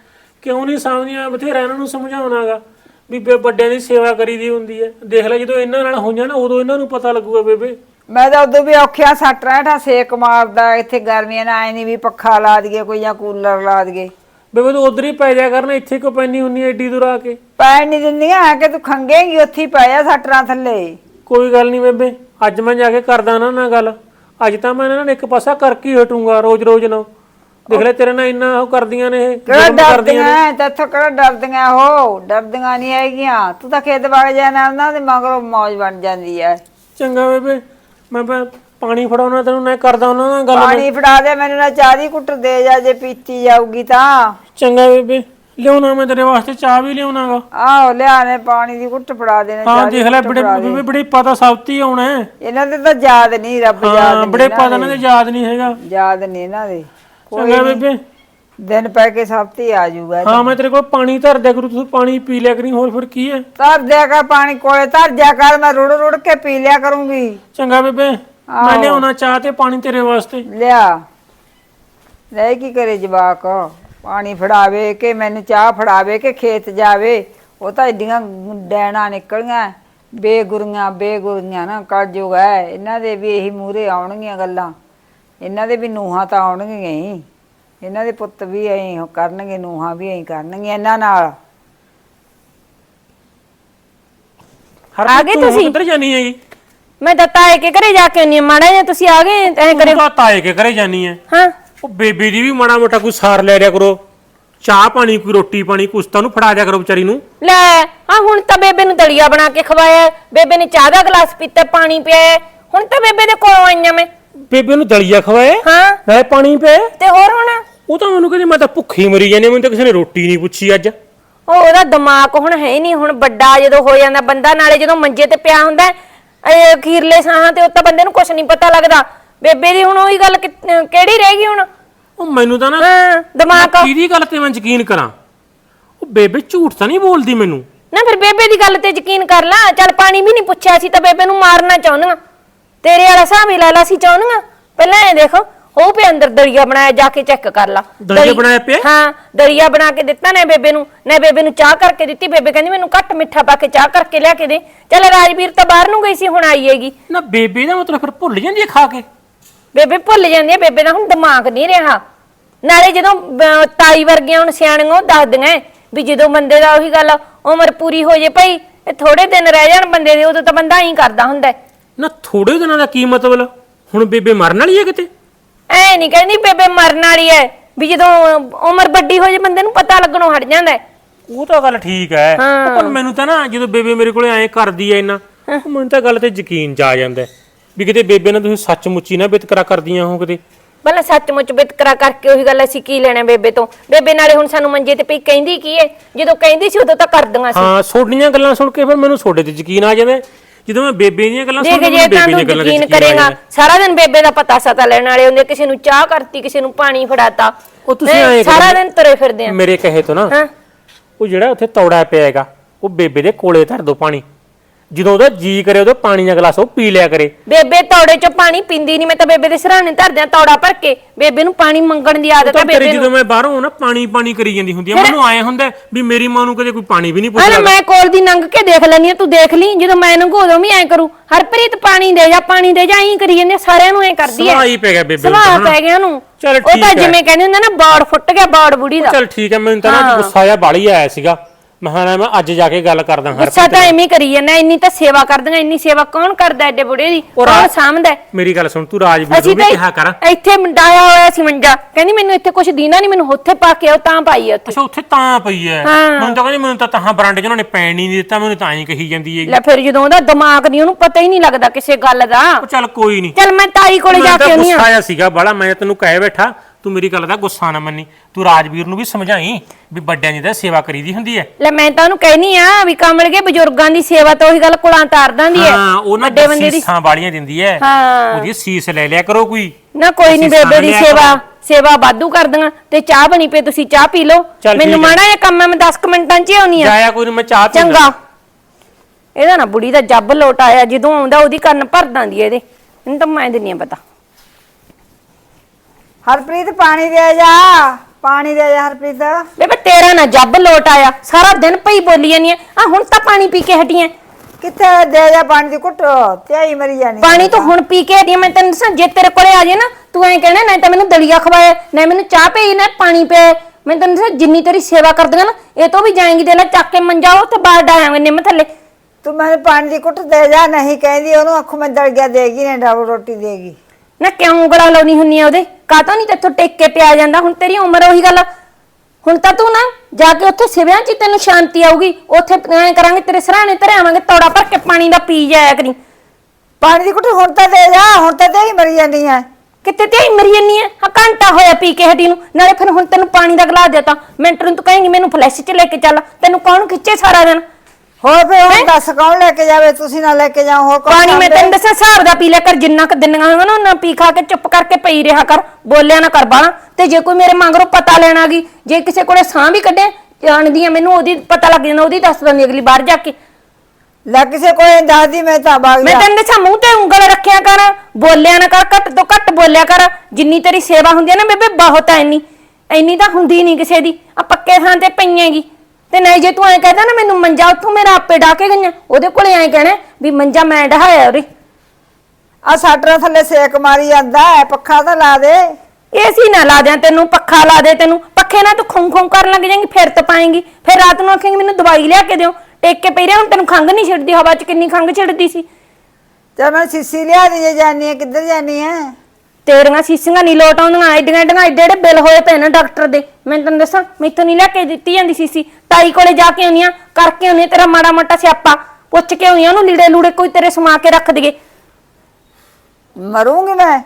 ਕਿਉਂ ਨਹੀਂ ਸਮਝਿਆ ਬਥੇਰਾ ਇਹਨਾਂ ਨੂੰ ਸਮਝਾਉਣਾਗਾ ਵੀ ਬੇ ਵੱਡਿਆਂ ਦੀ ਸੇਵਾ ਕਰੀਦੀ ਹੁੰਦੀ ਹੈ। ਦੇਖ ਲੈ ਜਦੋਂ ਇਹਨਾਂ ਨਾਲ ਹੋਈਆਂ ਨਾ ਉਦੋਂ ਇਹਨਾਂ ਨੂੰ ਪਤਾ ਲੱਗੂਗਾ ਬੇਬੇ। ਮੈਂ ਤਾਂ ਉਦੋਂ ਵੀ ਔਖਿਆ ਸੱਟ ਰਹਾ ਸੇਕ ਮਾਰਦਾ ਇੱਥੇ ਗਰਮੀਆਂ ਨਾਲ ਆਏ ਨਹੀਂ ਵੀ ਪੱਖਾ ਲਾ ਦਈਏ ਕੋਈ ਜਾਂ ਕੂਲਰ ਲਾ ਦਈਏ। ਬੇਬੇ ਤੂੰ ਉਧਰ ਹੀ ਪੈ ਜਾ ਕਰਨਾ ਇੱਥੇ ਕਿਉਂ ਪੈਣੀ ਹੁੰਨੀ ਐ ਏਡੀ ਦੂਰ ਆ ਕੇ? ਪੈਣ ਨਹੀਂ ਦਿੰਦੀਆਂ ਆ ਕਿ ਤੂੰ ਖੰਗੇਂਗੀ ਉੱਥੇ ਹੀ ਪੈ ਜਾ ਸੱਟਰਾਂ ਥੱਲੇ। ਕੋਈ ਗੱਲ ਨਹੀਂ ਬੇਬੇ ਅੱਜ ਮੈਂ ਜਾ ਕੇ ਕਰਦਾ ਨਾ ਨਾ ਗੱਲ। ਅੱਜ ਤਾਂ ਮੈਂ ਇਹਨਾਂ ਨਾਲ ਇੱਕ ਪਾਸਾ ਕਰਕੇ ਹੀ ਹਟੂੰਗਾ ਰੋਜ਼ ਰੋਜ਼ ਨਾ। ਦੇਖ ਲੈ ਤੇਰੇ ਨਾਲ ਇੰਨਾ ਉਹ ਕਰਦੀਆਂ ਨੇ ਇਹ ਕਿਹੜਾ ਜ਼ੁਲਮ ਕਰਦੀਆਂ ਨੇ। ਡਰਦੀਆਂ ਤੇਥੋਂ ਕਿਹੜਾ ਡਰਦੀਆਂ ਹੋ ਡਰਦੀਆਂ ਨਹੀਂ ਹੈਗੀਆਂ। ਤੂੰ ਤਾਂ ਖੇਤ ਵਗ ਜਾਣਾ ਉਹਨਾਂ ਦੇ ਮਗਰੋਂ ਮੌਜ ਬਣ ਜਾਂਦੀ ਐ। ਚੰਗਾ ਬੇਬੇ ਮੈਂ ਪ- ਪਾਣੀ ਫੜਾਉਣਾ ਤੈਨੂੰ ਨਾ ਕਰਦਾ ਉਹਨਾਂ ਨਾਲ ਗੱਲ ਪਾਣੀ ਫੜਾ ਦੇ ਮੈਨੂੰ ਨਾ ਚਾਹ ਦੀ ਕੁੱਟ ਦੇ ਜਾ ਜੇ ਪੀਤੀ ਜਾਊਗੀ ਤਾਂ। ਚੰਗਾ ਬੇਬੇ ਲਿਆਉਣਾ ਮੈਂ ਤੇਰੇ ਵਾਸਤੇ ਚਾਹ ਵੀ ਲਿਆਉਣਾਗਾ। ਆਹੋ ਲਿਆ ਨੇ ਪਾਣੀ ਦੀ ਕੁੱਟ ਫੜਾ ਦੇਣੇ ਹਾਂ ਚਾਹ ਦੀ ਦੇਖ ਲੈ ਬੜੇ। ਬੇਬੇ ਬੜੇ ਪਤਾ ਸਬਤੀ ਆਉਣਾ ਹੈ। ਇਹਨਾਂ ਦੇ ਤਾਂ ਯਾਦ ਨਹੀਂ ਰੱਬ ਯਾਦ ਹਾਂ ਬੜੇ ਪਤਾ ਇਹਨਾਂ ਦੇ ਯਾਦ ਨਹੀਂ ਹੈਗਾ। ਯਾਦ ਨਹੀਂ ਇਹਨਾਂ ਦੇ। ਚੰਗਾ ਬੇਬੇ। ਦਿਨ ਪੈ ਕੇ ਸਭ ਤੇ ਆ ਜਾਊਗਾ ਹਾਂ ਮੈਂ ਤੇਰੇ ਕੋਲ ਪਾਣੀ ਧਰ ਦਿਆ ਕਰੂ ਤੂੰ ਪਾਣੀ ਪੀ ਲਿਆ ਕਰੀ ਹੋਰ ਫਿਰ ਕੀ ਹੈ? ਧਰ ਦਿਆ ਕਰ ਪਾਣੀ ਕੋਲੇ ਧਰ ਦਿਆ ਕਰ ਮੈਂ ਰੁੜ ਰੁੜ ਕੇ ਪੀ ਲਿਆ ਕਰੂੰਗੀ। ਚੰਗਾ ਬੇਬੇ ਮੈਂ ਲਿਆਉਣਾ ਚਾਹ ਤੇ ਪਾਣੀ ਤੇਰੇ ਵਾਸਤੇ। ਲਿਆ। ਲੈ ਕੀ ਕਰੇ ਜਵਾਕ ਪਾਣੀ ਫੜਾਵੇ ਕਿ ਮੈਨੂੰ ਚਾਹ ਫੜਾਵੇ ਕਿ ਖੇਤ ਜਾਵੇ ਉਹ ਤਾਂ ਏਡੀਆਂ ਡੈਣਾ ਨਿਕਲੀਆਂ ਬੇਗੁਰੀਆਂ ਬੇਗੁਰੀਆਂ ਨਾ ਹੈ। ਇਹਨਾਂ ਦੇ ਵੀ ਇਹੀ ਮੂਰੇ ਆਉਣਗੀਆਂ ਗੱਲਾਂ। ਇਹਨਾਂ ਦੇ ਵੀ ਨੂਹਾਂ ਤਾਂ ਆਉਣਗੀਆਂ ਹੀ। ਇਹਨਾਂ ਦੇ ਪੁੱਤ ਵੀ ਐਂ ਕਰਨਗੇ ਨੂਹਾਂ ਵੀ ਐਂ ਕਰਨਗੀਆਂ ਇਹਨਾਂ ਨਾਲ। ਆ ਗਏ ਤੁਸੀਂ? ਕਿੱਧਰ ਜਾਨੀ ਹੈਗੀ? ਮੈਂ ਤਾਂ ਤਾਏ ਕੇ ਘਰੇ ਜਾ ਕੇ ਆਉਣੀ ਮਾੜਾ ਜਿਹਾ ਤੁਸੀਂ ਆ ਗਏ ਐ ਕਰੇ ਤੂੰ ਤਾਂ ਤਾਏ ਕੇ ਘਰੇ ਜਾਨੀ ਹੈ। ਹਾਂ। ਉਹ ਬੇਬੀ ਦੀ ਵੀ ਮਾੜਾ ਮੋਟਾ ਕੋਈ ਸਾਰ ਲੈ ਰਿਆ ਕਰੋ। ਚਾਹ ਪਾਣੀ ਕੋਈ ਰੋਟੀ ਪਾਣੀ ਕੁਛ ਤਾਂ ਨੂੰ ਫੜਾ ਦਿਆ ਕਰੋ ਵਿਚਾਰੀ ਨੂੰ। ਲੈ ਆ ਹੁਣ ਤਾਂ ਬੇਬੇ ਨੂੰ ਦਲੀਆ ਬਣਾ ਕੇ ਖਵਾਇਆ ਹੈ। ਬੇਬੇ ਨੇ ਚਾਹ ਦਾ ਗਲਾਸ ਪੀਤਾ ਪਾਣੀ ਪਿਆ ਹੈ। ਹੁਣ ਤਾਂ ਬੇਬੇ ਦੇ ਕੋਲ ਆਈਆਂ ਮੈਂ। ਬੇਬੇ ਨੂੰ ਦਲੀਆ ਖਵਾਏ ਹਾਂ? ਨਾਲੇ ਪਾਣੀ ਪਏ ਤੇ ਹੋਰ ਹੁਣ ਉਹ ਤਾਂ ਮੈਨੂੰ ਕਹਿੰਦੀ ਮੈਂ ਤਾਂ ਭੁੱਖੀ ਮਰੀ ਜਾਂਦੀ ਹਾਂ, ਮੈਨੂੰ ਤਾਂ ਕਿਸੇ ਨੇ ਰੋਟੀ ਨਹੀਂ ਪੁੱਛੀ ਅੱਜ। ਉਹ ਉਹਦਾ ਦਿਮਾਗ ਹੁਣ ਹੈ ਹੀ ਨਹੀਂ ਹੁਣ ਵੱਡਾ ਜਦੋਂ ਹੋ ਜਾਂਦਾ ਬੰਦਾ ਨਾਲੇ ਜਦੋਂ ਮੰਜੇ ਤੇ ਪਿਆ ਹੁੰਦਾ ਹੈ, ਇਹ ਅਖੀਰਲੇ ਸਾਹਾਂ ਤੇ ਉੱਤੇ ਬੰਦੇ ਨੂੰ ਕੁਝ ਨਹੀਂ ਪਤਾ ਲੱਗਦਾ। ਬੇਬੇ ਦੀ ਹੁਣ ਉਹੀ ਗੱਲ ਕਿ- ਕਿਹੜੀ ਰਹਿ ਗਈ ਹੁਣ? ਉਹ ਮੈਨੂੰ ਤਾਂ ਨਾ ਹਾਂ ਦਿਮਾਗ ਮੈਂ ਕਿਹਦੀ ਗੱਲ ਤੇ ਮੈਂ ਯਕੀਨ ਕਰਾਂ? ਉਹ ਬੇਬੇ ਝੂਠ ਤਾਂ ਨਹੀਂ ਬੋਲਦੀ ਮੈਨੂੰ। ਨਾ ਫਿਰ ਬੇਬੇ ਦੀ ਗੱਲ ਤੇ ਯਕੀਨ ਕਰ ਲਾ ਚੱਲ ਪਾਣੀ ਵੀ ਨਹੀਂ ਪੁੱਛਿਆ ਸੀ ਤਾਂ ਬੇਬੇ ਨੂੰ ਮਾਰਨਾ ਚਾਹੁੰਦੀਆਂ। ਤੇਰੇ ਵਾਲਾ ਹਿਸਾਬ ਹੀ ਲਾ ਲਾ ਸੀ ਚਾਹੁੰਦੀਆਂ। ਪਹਿਲਾਂ ਇਹ ਦੇਖੋ ਉਹ ਪੇ ਅੰਦਰ ਦਰਿਆ ਬਣਾਇਆ ਜਾ ਕੇ ਚੈੱਕ ਕਰ ਲਾ। ਦਲੀਆ ਬਣਾਇਆ ਪਿਆ? ਹਾਂ ਦਰਿਆ ਬਣਾ ਕੇ ਦਿੱਤਾ ਨੇ ਬੇਬੇ ਨੂੰ। ਨੇ ਬੇਬੇ ਨੂੰ ਚਾਹ ਕਰਕੇ ਦਿੱਤੀ। ਬੇਬੇ ਕਹਿੰਦੀ ਮੈਨੂੰ ਘੱਟ ਮਿੱਠਾ ਪਾ ਕੇ ਚਾਹ ਕਰਕੇ ਲਿਆ ਕੇ ਦੇ। ਚੱਲ ਰਾਜਵੀਰ ਤਾਂ ਬਾਹਰ ਨੂੰ ਗਈ ਸੀ ਹੁਣ ਆਈ ਹੈਗੀ। ਨਾ ਬੇਬੇ ਦਾ ਮਤਲਬ ਫਿਰ ਭੁੱਲ ਜਾਂਦੀ ਹੈ ਖਾ ਕੇ? ਬੇਬੇ ਭੁੱਲ ਜਾਂਦੀ ਹੈ ਬੇਬੇ ਦਾ ਹੁਣ ਦਿਮਾਗ ਨਹੀਂ ਰਿਹਾ। ਨਾਲੇ ਜਦੋਂ ਅਹ, ਤਾਈ ਵਰਗੀਆਂ ਹੁਣ ਸਿਆਣੀਆਂ ਉਹ ਦੱਸਦੀਆਂ ਹੈ ਵੀ ਜਦੋਂ ਬੰਦੇ ਦਾ ਉਹੀ ਗੱਲ ਉਮਰ ਪੂਰੀ ਹੋ ਜੇ ਭਾਈ ਇਹ ਥੋੜੇ ਦਿਨ ਰਹਿ ਜਾਣ ਬੰਦੇ ਦੇ ਉਦੋਂ ਤਾਂ ਬੰਦਾ ਹੀ ਕਰਦਾ ਹੁੰਦਾ ਹੈ। ਨਾ ਥੋੜੇ ਦਿਨਾਂ ਦਾ ਕੀ ਮਤਲਬ? ਹੁਣ ਬੇਬੇ ਮਰਨ ਵਾਲੀ ਹੈ ਕਿਤੇ? ਐ ਨਹੀਂ ਕਹਿੰਦੀ ਬੇਬੇ ਮਰਨ ਵਾਲੀ ਐ ਵੀ ਜਦੋਂ ਉਮਰ ਵੱਡੀ ਹੋ ਜੇ ਬੰਦੇ ਨੂੰ ਪਤਾ ਲੱਗਣੋਂ ਹਟ ਜਾਂਦਾ ਹੈ। ਉਹ ਤਾਂ ਗੱਲ ਠੀਕ ਹੈ ਪਰ ਮੈਨੂੰ ਤਾਂ ਨਾ ਜਦੋਂ ਬੇਬੇ ਮੇਰੇ ਕੋਲੇ ਐਂ ਕਰਦੀ ਐ ਇੰਨਾ ਮੈਨੂੰ ਤਾਂ ਗੱਲ ਤੇ ਯਕੀਨ ਜਾ ਜਾਂਦਾ ਹੈ। ਵੀ ਕਿਤੇ ਬੇਬੇ ਨਾਲ ਤੁਸੀਂ ਸੱਚਮੁੱਚੀ ਨਾ ਵਿਤਕਰਾ ਕਰਦੀਆਂ ਹੋ ਕਿਤੇ ਭਲਾ ਸੱਚਮੁੱਚ ਬਿਤਕਰਾ ਕਰਕੇ ਉਹੀ ਗੱਲ ਅਸੀਂ ਕੀ ਲੈਣਾ ਬੇਬੇ ਤੋਂ ਬੇਬੇ ਨਾਲੇ ਹੁਣ ਸਾਨੂੰ ਮੰਜੇ ਤੇ ਪਈ ਕਹਿੰਦੀ ਕੀ ਐ ਜਦੋਂ ਕਹਿੰਦੀ ਸੀ ਉਦੋਂ ਤਾਂ ਕਰਦੀਆਂ ਸੀ ਹਾਂ ਸੋਡੀਆਂ ਗੱਲਾਂ ਸੁਣ ਕੇ ਫਿਰ ਮੈਨੂੰ ਸੋਡੇ ਤੇ ਯਕੀਨ ਆ ਜਾਂਦਾ ਹੈ। ਜਦੋਂ ਮੈਂ ਬੇਬੇ ਦੀਆਂ ਗੱਲਾਂ ਦੇਖ ਸੁਣਦਾ ਜੇ ਤਾਂ ਬੇਬੇ ਤੂੰ ਦੀਆਂ ਗੱਲਾਂ ਤੇ ਯਕੀਨ ਕਰੇਗਾ। ਸਾਰਾ ਦਿਨ ਬੇਬੇ ਦਾ ਪਤਾ ਸਤਾ ਲੈਣ ਵਾਲੇ ਹੁੰਦੇ ਕਿਸੇ ਨੂੰ ਚਾਹ ਕਰਤੀ ਕਿਸੇ ਨੂੰ ਪਾਣੀ ਫੜਾਤਾ ਉਹ ਤੁਸੀਂ ਐਂ ਕਰੋ। ਸਾਰਾ ਦਿਨ ਤੁਰੇ ਫਿਰਦੇ ਆ ਮੇਰੇ ਕਹੇ ਤੋਂ ਨਾ ਹਾਂ ਉਹ ਜਿਹੜਾ ਉੱਥੇ ਤੌੜਾ ਪਿਆ ਹੈਗਾ ਉਹ ਬੇਬੇ ਦੇ ਕੋਲੇ ਧਰ ਦੋ ਪਾਣੀ ਜਦੋਂ ਉਹਦਾ ਜੀ ਕਰੇ ਉਹਦਾ ਪਾਣੀ ਦਾ ਗਲਾਸ ਉਹ ਪੀ ਲਿਆ ਕਰੇ। ਬੇਬੇ ਤੌੜੇ ਚੋਂ ਪਾਣੀ ਪੀਂਦੀ ਨਹੀਂ ਮੈਂ ਤਾਂ ਬੇਬੇ ਦੇ ਸਿਰਹਾਣੇ ਧਰਦਿਆਂ ਤੌੜਾ ਭਰ ਕੇ। ਬੇਬੇ ਨੂੰ ਪਾਣੀ ਮੰਗਣ ਦੀ ਆਦਤ ਹੈ ਤਾਂ ਬੇਬੇ ਤੇਰੇ ਨੂੰ। ਜਦੋਂ ਮੈਂ ਬਾਹਰੋਂ ਨਾ ਪਾਣੀ ਪਾਣੀ ਕਰੀ ਜਾਂਦੀ ਹੁੰਦੀ ਆ ਮੈਨੂੰ ਆਏ ਹੁੰਦਾ ਵੀ ਮੇਰੀ ਮਾਂ ਨੂੰ ਕਦੇ ਕੋਈ ਪਾਣੀ ਵੀ ਨਹੀਂ ਅਰੇ ਪੁੱਛਦਾ ਮੈਂ ਕੋਲ ਦੀ ਲੰਘ ਕੇ ਦੇਖ ਲੈਣੀ ਆ ਤੂੰ ਦੇਖ ਲਈ। ਜਦੋਂ ਮੈਂ ਲੰਘੂ ਉਦੋਂ ਵੀ ਐ ਕਰੂ। ਹਰਪ੍ਰੀਤ ਪਾਣੀ ਦੇ ਜਾ ਪਾਣੀ ਦੇ ਜਾ ਐਂ ਕਰੀ ਜਾਂਦੇ ਆ, ਸਾਰਿਆਂ ਨੂੰ ਐ ਕਰਦੀ ਐ ਸਵਾਹ ਹੀ ਪੈ ਗਿਆ ਬੇਬੇ ਨੂੰ ਸੁਭਾਅ ਤਾਂ ਪੈ ਗਿਆ ਉਹਨੂੰ। ਚੱਲ ਉਹ ਤਾਂ ਹੈ। ਜਿਵੇਂ ਕਹਿੰਦੇ ਹੁੰਦੇ ਨਾ ਬਾੜ ਫੁੱਟ ਗਿਆ ਬਾੜ ਬੁੜੀ ਦਾ। ਚੱਲ ਠੀਕ ਹੈ ਮੈਨੂੰ ਤਾਂ ਨਾ ਅੱਜ ਗੁੱਸਾ ਜਿਹਾ ਬਾਲੀ ਆਇਆ ਸੀਗਾ। ਮੈਂ ਕਿਹਾ ਨਾ ਮੈਂ ਅੱਜ ਜਾ ਕੇ ਗੱਲ ਕਰਦਾ ਹਰ ਗੁੱਸਾ ਤਾਂ ਐਵੇਂ ਹੀ ਕਰੀ ਜਾਂਦਾ ਇੰਨੀ ਤਾਂ ਸੇਵਾ ਕਰਦੀਆਂ ਇੰਨੀ ਸੇਵਾ ਕੌਣ ਕਰਦਾ ਐਡੇ ਬੁੜੇ ਦੀ? ਔਰ ਕੌਣ ਆ- ਸਾਂਭਦਾ? ਹੈ? ਮੇਰੀ ਗੱਲ ਸੁਣ ਤੂੰ ਰਾਜਵੀਰ ਨੂੰ ਵੀ ਤਾਂ ਕਿਹਾ ਕਰ। ਇੱਥੇ ਮੰਡਾਇਆ ਹੋਇਆ ਸੀ ਮੰਜਾ। ਕਹਿੰਦੀ ਮੈਨੂੰ ਇੱਥੇ ਕੁਝ ਦੀਨਾ ਨਹੀਂ ਮੈਨੂੰ ਉੱਥੇ ਪਾ ਕੇ ਆਓ ਤਾਂ ਪਾਈ ਆ ਉੱਥੇ। ਅੱਛਾ ਉੱਥੇ ਤਾਂ ਪਈ ਐ। ਹਾਂ। ਮੈਨੂੰ ਤਾਂ ਕਹਿੰਦੀ ਮੈਨੂੰ ਤਾਂ ਤਾਹਾਂ ਬਰਾਂਡੇ 'ਚ ਉਹਨਾਂ ਨੇ ਪੈਣ ਨਹੀਂ ਦਿੱਤਾ ਮੈਨੂੰ ਤਾਂ ਐਂ ਕਹੀ ਜਾਂਦੀ ਹੈਗੀ। ਲੈ ਫਿਰ ਜਦੋਂ ਉਹਦਾ ਦਿਮਾਗ ਨਹੀਂ ਉਹਨੂੰ ਪਤਾ ਹੀ ਨਹੀਂ ਲੱਗਦਾ ਕਿਸੇ ਗੱਲ ਦਾ। ਉਹ ਚੱਲ ਕੋਈ ਨਹੀਂ ਚੱਲ ਮੈਂ ਤਾਈ ਕੋਲੇ ਜਾ ਕੇ ਆਉਣੀ ਆ ਗੁੱਸਾ ਆਇਆ ਸੀਗਾ ਬੜਾ ਮੈਂ ਤੈਨੂੰ ਕਹਿ ਬੈਠਾ ਤੂੰ ਮੇਰੀ ਗੱਲ ਦਾ ਗੁੱਸਾ ਨਾ ਮੰਨੀ। ਤੂੰ ਰਾਜਵੀਰ ਨੂੰ ਵੀ ਸਮਝਾਈ ਵੀ ਵੱਡਿਆਂ ਦੀ ਤਾਂ ਸੇਵਾ ਕਰੀਦੀ ਹੁੰਦੀ ਐ। ਲੈ ਮੈਂ ਤਾਂ ਉਹਨੂੰ ਕਹਿਨੀ ਆ ਵੀ ਕਮਲ ਕੇ ਬਜ਼ੁਰਗਾਂ ਦੀ ਸੇਵਾ ਤਾਂ ਉਹੀ ਗੱਲ ਕੁਲਾਂ ਤਾਰ ਦਿੰਦੀ ਹੈ ਹਾਂ ਉਹ ਨਾ ਵੱਡੇ ਬੰਦੇ ਦੀ ਸੀਸਾਂ ਵਾਲੀਆਂ ਦਿੰਦੀ ਐ। ਹਾਂ। ਉਹਦੀ ਸੀਸ ਲੈ ਲਿਆ ਕਰੋ ਕੋਈ। ਨਾ ਕੋਈ ਨਹੀਂ ਅਸੀਂ ਬੇਬੇ ਦੀ ਸਾਂਭ ਲਿਆ ਸੇਵਾ ਸੇਵਾ ਵਾਧੂ ਕਰਦੀਆਂ ਤੇ ਚਾਹ ਬਣੀ ਪਈ ਤੁਸੀਂ ਚਾਹ ਪੀ ਲਓ। ਚੱਲ ਮੈਨੂੰ ਠੀਕ ਹੈ। ਮਾੜਾ ਜਿਹਾ ਕੰਮ ਹੈ ਮੈਂ 10 ਮਿੰਟਾਂ 'ਚ ਹੀ ਆਉਣੀ ਆ। ਜਾਇਆ ਕੋਈ ਨੀ, ਮੈਂ ਚਾਹ ਪੀਂਦਾ ਚੰਗਾ। ਇਹਦਾ ਨਾ ਬੁੜੀ ਦਾ ਜੱਬ ਲੋਟ ਆਇਆ ਜਦੋਂ ਆਉਂਦਾ ਉਹਦੀ ਕੰਨ ਭਰ ਦਿੰਦੀ ਹੈ ਇਹਦੇ। ਇਹਨੂੰ ਤਾਂ ਮੈਂ ਦਿੰਨੀ ਆ ਪਤਾ। ਹਰਪ੍ਰੀਤ ਪਾਣੀ ਦੇ ਜਾ। ਪਾਣੀ ਦੇ ਜਾ ਹਰਪ੍ਰੀਤ। ਬੇਬੇ ਤੇਰਾ ਨਾ ਜੱਬ ਲੋਟ ਆਇਆ। ਸਾਰਾ ਦਿਨ ਪਈ ਬੋਲੀ ਜਾਂਦੀ ਆ। ਹੁਣ ਤਾਂ ਪਾਣੀ ਪੀ ਕੇ ਹਟੀ ਐ ਕਿੱਥੇ? ਦੇ ਜਾ ਪਾਣੀ ਦੀ ਘੁੱਟ। ਧਿਆਈ ਮਰੀ ਜਾਣੀ। ਪਾਣੀ ਤੂੰ ਹੁਣ ਪੀ ਕੇ ਹਟੀ ਆਂ। ਮੈਂ ਤੈਨੂੰ ਦੱਸਾਂ ਜੇ ਤੇਰੇ ਕੋਲੇ ਆ ਜੇ ਨਾ ਤੂੰ ਐਂ ਕਹਿਣਾ ਨਾ ਤਾਂ ਮੈਨੂੰ ਦਲੀਆ ਖਵਾਇਆ ਨਾ ਮੈਨੂੰ ਚਾਹ ਪਈ ਨਾ ਪਾਣੀ ਪਿਆ। ਮੈਂ ਤੈਨੂੰ ਦੱਸਾਂ ਜਿੰਨੀ ਤੇਰੀ ਸੇਵਾ ਕਰਦੀਆਂ ਨਾ ਇਹ ਤੋਂ ਵੀ ਜਾਏਂਗੀ। ਦੇ ਲੈ ਚੱਕ ਕੇ ਮੰਜਾ ਉੱਥੇ ਬਾਹਰ ਡਾਵਾਂਗੇ ਨਿੰਮ ਥੱਲੇ। ਤੂੰ ਮੈਨੂੰ ਪਾਣੀ ਦੀ ਘੁੱਟ ਦੇ ਜਾ ਨਹੀਂ ਕਹਿੰਦੀ ਉਹਨੂੰ ਅੱਖੋਂ ਮੈਂ ਦਲ ਗਿਆ ਦੇਗੀ ਨੇ ਡਬਲ ਰੋਟੀ ਦੇਗੀ। ਨਾ ਕਿਉਂ ਉਂਗਲਾਂ ਲਾਉਣੀ ਹੁੰਨੀ ਆ ਉਹਦੇ? ਕਾਹਤੋਂ ਨਹੀਂ ਤੇਥੋਂ ਟੇਕ ਕੇ ਪਿਆ ਜਾਂਦਾ? ਹੁਣ ਤੇਰੀ ਉਮਰ ਉਹੀ ਗੱਲ। ਆ। ਹੁਣ ਤਾਂ ਤੂੰ ਨਾ ਜਾ ਕੇ ਉੱਥੇ ਸਿਵਿਆਂ 'ਚ ਹੀ ਤੈਨੂੰ ਸ਼ਾਂਤੀ ਆਊਗੀ। ਉੱਥੇ ਐਂ ਕਰਾਂਗੇ ਤੇਰੇ ਸਰਾਣੇ ਧਰਿਆਵਾਂਗੇ ਤੋੜਾ ਭਰ ਕੇ ਪਾਣੀ ਦਾ ਪੀ ਜਾਇਆ ਕਰੀ। ਪਾਣੀ ਦੀ ਘੁੱਟ ਹੁਣ ਤਾਂ ਦੇ ਜਾ ਹੁਣ ਤਾਂ ਧਿਆਈ ਮਰੀ ਜਾਣੀ ਹੈ ਕਿਤੇ ਤੇ ਮਰੀ ਜੰਨੀ ਆ? ਹਾਂ ਘੰਟਾ ਹੋਇਆ ਪੀ ਕੇ ਹਟੀ ਨੂੰ। ਨਾਲੇ ਫਿਰ ਹੁਣ ਤੈਨੂੰ ਪਾਣੀ ਦਾ ਗਲਾਸ ਦੇਤਾ ਮਿੰਟ ਨੂੰ ਤੂੰ ਕਹੇਂਗੀ ਮੈਨੂੰ ਫਲੈਸ਼ 'ਚ ਲੈ ਕੇ ਚੱਲ। ਤੈਨੂੰ ਕੌਣ ਖਿੱਚੇ ਸਾਰਾ ਦਿਨ? ਹੋਰ ਫੇ ਹੁਣ ਦੱਸ ਕੌਣ ਲੈ ਕੇ ਜਾਵੇ? ਤੁਸੀਂ ਨਾ ਲੈ ਕੇ ਜਾਓ ਹੋਰ ਕੌਣ ਪਾਣੀ ਮੈਂ? ਤੈਨੂੰ ਦੱਸਿਆ ਹਿਸਾਬ ਦਾ ਪੀ ਲਿਆ ਕਰ ਜਿੰਨਾ ਕ ਦਿੰਦੀਆਂ ਹੋਈਆਂ ਨਾ ਉਹਨਾਂ ਪੀ ਖਾ ਕੇ ਚੁੱਪ ਕਰਕੇ ਪਈ ਰਿਹਾ ਕਰ ਬੋਲਿਆ ਨਾ ਕਰ ਬਾਲਾ। ਤੇ ਜੇ ਕੋਈ ਮੇਰੇ ਮਗਰੋਂ ਪਤਾ ਲੈਣ ਆ ਗਈ ਜੇ ਕਿਸੇ ਕੋਲੇ ਸਾਹ ਵੀ ਕੱਢੇ ਜਾਣਦੀ ਆ ਮੈਨੂੰ ਉਹਦੀ ਪਤਾ ਲੱਗ ਜਾਂਦਾ ਉਹਦੀ ਦੱਸ ਦਿੰਦੀ ਅਗਲੀ ਬਾਹਰ ਜਾ ਕੇ। ਲੈ ਕਿਸੇ ਕੋਈ ਦੱਸਦੀ ਮੈਂ ਤਾਂ ਬਾਗ ਮੈਂ ਤੈਨੂੰ ਦੱਸਾਂ ਮੂੰਹ ਤੇ ਉਂਗਲ ਰੱਖਿਆ ਕਰ ਬੋਲਿਆ ਨਾ ਕਰ ਘੱਟ ਤੋਂ ਘੱਟ ਬੋਲਿਆ ਕਰ। ਜਿੰਨੀ ਤੇਰੀ ਸੇਵਾ ਹੁੰਦੀ ਹੈ ਨਾ ਬੇਬੇ ਬਹੁਤ ਐ ਇੰਨੀ। ਇੰਨੀ ਤਾਂ ਹੁੰਦੀ ਨਹੀਂ ਕਿਸੇ ਦੀ ਆ ਪੱਕੇ ਥਾਂ ਤੇ ਪਈਆਂਗੀ ਤੇ ਨਹੀਂ ਜੇ ਤੂੰ ਐਂ ਕਹਿੰਦਾ ਨਾ ਮੈਨੂੰ ਮੰਜਾ ਉੱਥੋਂ ਮੇਰਾ ਆਪੇ ਢਾ ਕੇ ਗਈਆਂ ਉਹਦੇ ਕੋਲੇ ਐਂ ਕਹਿਣਾ ਵੀ ਮੰਜਾ ਮੈਂ ਢਾਇਆ ਉਰੇ। ਆ ਸਾਟਰਾਂ ਥੱਲੇ ਸੇਕ ਮਾਰੀ ਜਾਂਦਾ ਹੈ ਪੱਖਾ ਤਾਂ ਲਾ ਦੇ। ਏਸੀ ਨਾ ਲਾ ਦਿਆਂ ਤੈਨੂੰ ਪੱਖਾ ਲਾ ਦੇ ਤੈਨੂੰ। ਪੱਖੇ ਨਾਲ ਤੂੰ ਖੁੰ ਖੁੰ ਕਰਨ ਲੱਗ ਜਾਏਂਗੀ ਫਿਰ ਤਾਂ ਪਾਏਂਗੀ। ਫਿਰ ਰਾਤ ਨੂੰ ਆਖੇਂਗੀ ਮੈਨੂੰ ਦਵਾਈ ਲਿਆ ਕੇ ਦਿਓ। ਟੇਕ ਕੇ ਪਈ ਰਿਹਾ ਹੁਣ ਤੈਨੂੰ ਖੰਗ ਨਹੀਂ ਛਿੜਦੀ ਹਵਾ 'ਚ ਕਿੰਨੀ ਖੰਗ ਛਿੜਦੀ ਸੀ। ਤੇ ਮੈਂ ਸੀਸੀ ਲਿਆ ਦੀ ਜਾਨੀ ਹੈ ਕਿੱਧਰ ਜਾਨੀ ਹੈ ਤੇਰੀਆਂ ਸੀਸੀਆਂ ਨਹੀਂ ਲੋਟ ਆਉਂਦੀਆਂ ਐਡੀਆਂ ਐਡੀਆਂ ਐਡੇ ਐਡੇ ਬਿੱਲ ਹੋਏ ਪਏ ਨੇ ਡਾਕਟਰ ਦੇ। ਮੈਂ ਤੈਨੂੰ ਦੱਸਾਂ ਮੈਥੋਂ ਨਹੀਂ ਲੈ ਕੇ ਦਿੱਤੀ ਜਾਂਦੀ ਸੀਸੀ। ਤਾਈ ਕੋਲੇ ਜਾ ਕੇ ਆਉਣੀ ਆ ਕਰਕੇ ਆਉਣੀ ਤੇਰਾ ਮਾੜਾ ਮੋਟਾ ਸਿਆਪਾ। ਪੁੱਛ ਕੇ ਆਉਣੀ ਆ ਉਹਨੂੰ ਲੀੜੇ ਲੂੜੇ ਕੋਈ ਤੇਰੇ ਸਮਾ ਕੇ ਰੱਖ ਦਈਏ। ਮਰੂੰਗੀ ਮੈਂ?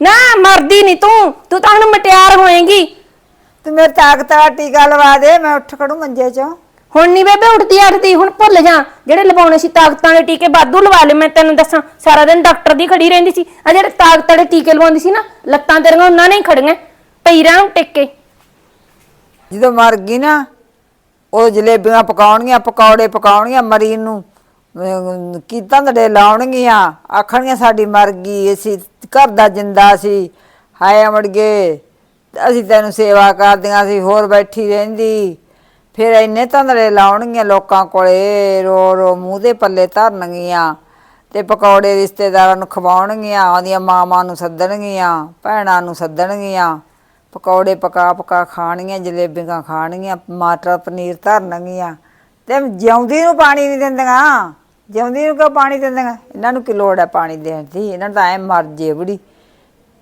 ਨਾ ਮਰਦੀ ਨਹੀਂ ਤੂੰ। ਤੂੰ ਤਾਂ ਹੁਣ ਮਟਿਆਰ ਹੋਏਗੀ। ਤੂੰ ਮੇਰੇ ਤਾਕਤ ਵਾਲਾ ਟੀਕਾ ਲਵਾ ਦੇ ਮੈਂ ਉੱਠ ਖੜੂ ਮੰਜੇ ਚੋਂ। ਹੁਣ ਨਹੀਂ ਬੇਬੇ ਉੱਠਦੀ ਅੱਠਦੀ ਹੁਣ ਭੁੱਲ ਜਾ। ਜਿਹੜੇ ਲਵਾਉਣੇ ਸੀ ਤਾਕਤਾਂ ਦੇ ਟੀਕੇ ਬਾਦੂ ਲਵਾ ਲੈ ਮੈਂ ਤੈਨੂੰ ਦੱਸਾਂ ਸਾਰਾ ਦਿਨ ਡਾਕਟਰ ਦੀ ਖੜੀ ਰਹਿੰਦੀ ਸੀ। ਆ ਜਿਹੜੇ ਤਾਕਤਾਂ ਦੇ ਟੀਕੇ ਲਵਾਉਂਦੀ ਸੀ ਨਾ ਲੱਤਾਂ ਤੇਰੀਆਂ ਉਹਨਾਂ ਨੇ ਹੀ ਖੜੀਆਂ ਪਈ ਰਹਿਣ ਟਿੱਕੇ। ਜਦੋਂ ਮਰ ਗਈ ਨਾ ਉਹ ਜਲੇਬੀਆਂ ਪਕਾਉਣਗੀਆਂ ਪਕੌੜੇ ਪਕਾਉਣਗੀਆਂ ਮਰੀ ਨੂੰ। ਅਮ, ਕੀਤਾਂ ਦੇ ਲਾਉਣਗੀਆਂ? ਆਖਣਗੀਆਂ ਸਾਡੀ ਮਰ ਗਈ ਅਸੀਂ ਘਰ ਦਾ ਜਿੰਦਾ ਸੀ ਹਾਏ ਅਮੜ ਗਏ। ਅਸੀਂ ਤੈਨੂੰ ਸੇਵਾ ਕਰਦੀਆਂ ਸੀ ਹੋਰ ਬੈਠੀ ਰਹਿੰਦੀ। ਫਿਰ ਇੰਨੇ ਤੰਦਰੇ ਲਾਉਣਗੀਆਂ ਲੋਕਾਂ ਕੋਲੇ, ਰੋ ਰੋ ਮੂੰਹ ਦੇ ਪੱਲੇ ਧਰਨਗੀਆਂ ਤੇ ਪਕੌੜੇ ਰਿਸ਼ਤੇਦਾਰਾਂ ਨੂੰ ਖਵਾਉਣਗੀਆਂ, ਆਉਂਦੀਆਂ ਮਾਵਾਂ ਨੂੰ ਸੱਦਣਗੀਆਂ, ਭੈਣਾਂ ਨੂੰ ਸੱਦਣਗੀਆਂ, ਪਕੌੜੇ ਪਕਾ ਪਕਾ ਖਾਣਗੀਆਂ, ਜਲੇਬੀਆਂ ਖਾਣਗੀਆਂ ਮਟਰ ਪਨੀਰ ਧਰਨਗੀਆਂ। ਤੇ ਜਿਉਂਦੀ ਨੂੰ ਪਾਣੀ ਨਹੀਂ ਦਿੰਦੀਆਂ। ਜਿਉਂਦੀ ਨੂੰ ਕਿਉਂ ਪਾਣੀ ਦਿੰਦੀਆਂ? ਇਹਨਾਂ ਨੂੰ ਕੀ ਲੋੜ ਹੈ ਪਾਣੀ ਦੇਣ ਦੀ? ਇਹਨਾਂ ਨੂੰ ਤਾਂ ਐ ਮਰ ਜੇ ਬੜੀ।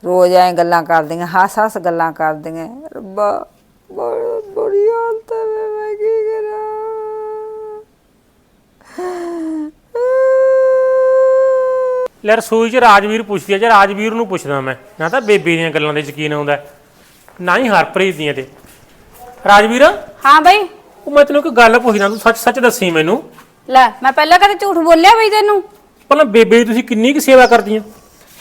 ਰੋਜ਼ ਐ ਗੱਲਾਂ ਕਰਦੀਆਂ ਹੱਸ ਹੱਸ ਗੱਲਾਂ ਕਰਦੀਆਂ। ਰੱਬਾ। ਬੜੀ ਬੁਰੀ ਹਾਲਤ ਹੈ ਮੈਂ ਕੀ ਕਰਾਂ? ਲੈ ਰਸੋਈ 'ਚ ਰਾਜਵੀਰ ਪੁੱਛਦੀ ਆ ਜੇ ਰਾਜਵੀਰ ਨੂੰ ਪੁੱਛਦਾ ਮੈਂ ਨਾ ਤਾਂ ਬੇਬੇ ਦੀਆਂ ਗੱਲਾਂ ਦੇ ਯਕੀਨ ਆਉਂਦਾ ਨਾ ਹੀ ਹਰਪ੍ਰੀਤ ਦੀਆਂ ਤੇ। ਰਾਜਵੀਰ? ਹਾਂ ਬਈ। ਉਹ ਮੈਂ ਤੈਨੂੰ ਇੱਕ ਗੱਲ ਪੁੱਛਦਾ ਤੂੰ ਸੱਚ ਸੱਚ ਦੱਸੀ ਮੈਨੂੰ। ਲੈ ਮੈਂ ਪਹਿਲਾਂ ਕਦੇ ਝੂਠ ਬੋਲਿਆ ਬਈ ਤੈਨੂੰ? ਪਹਿਲਾਂ ਬੇਬੇ ਦੀ ਤੁਸੀਂ ਕਿੰਨੀ ਕੁ ਸੇਵਾ ਕਰਦੀਆਂ?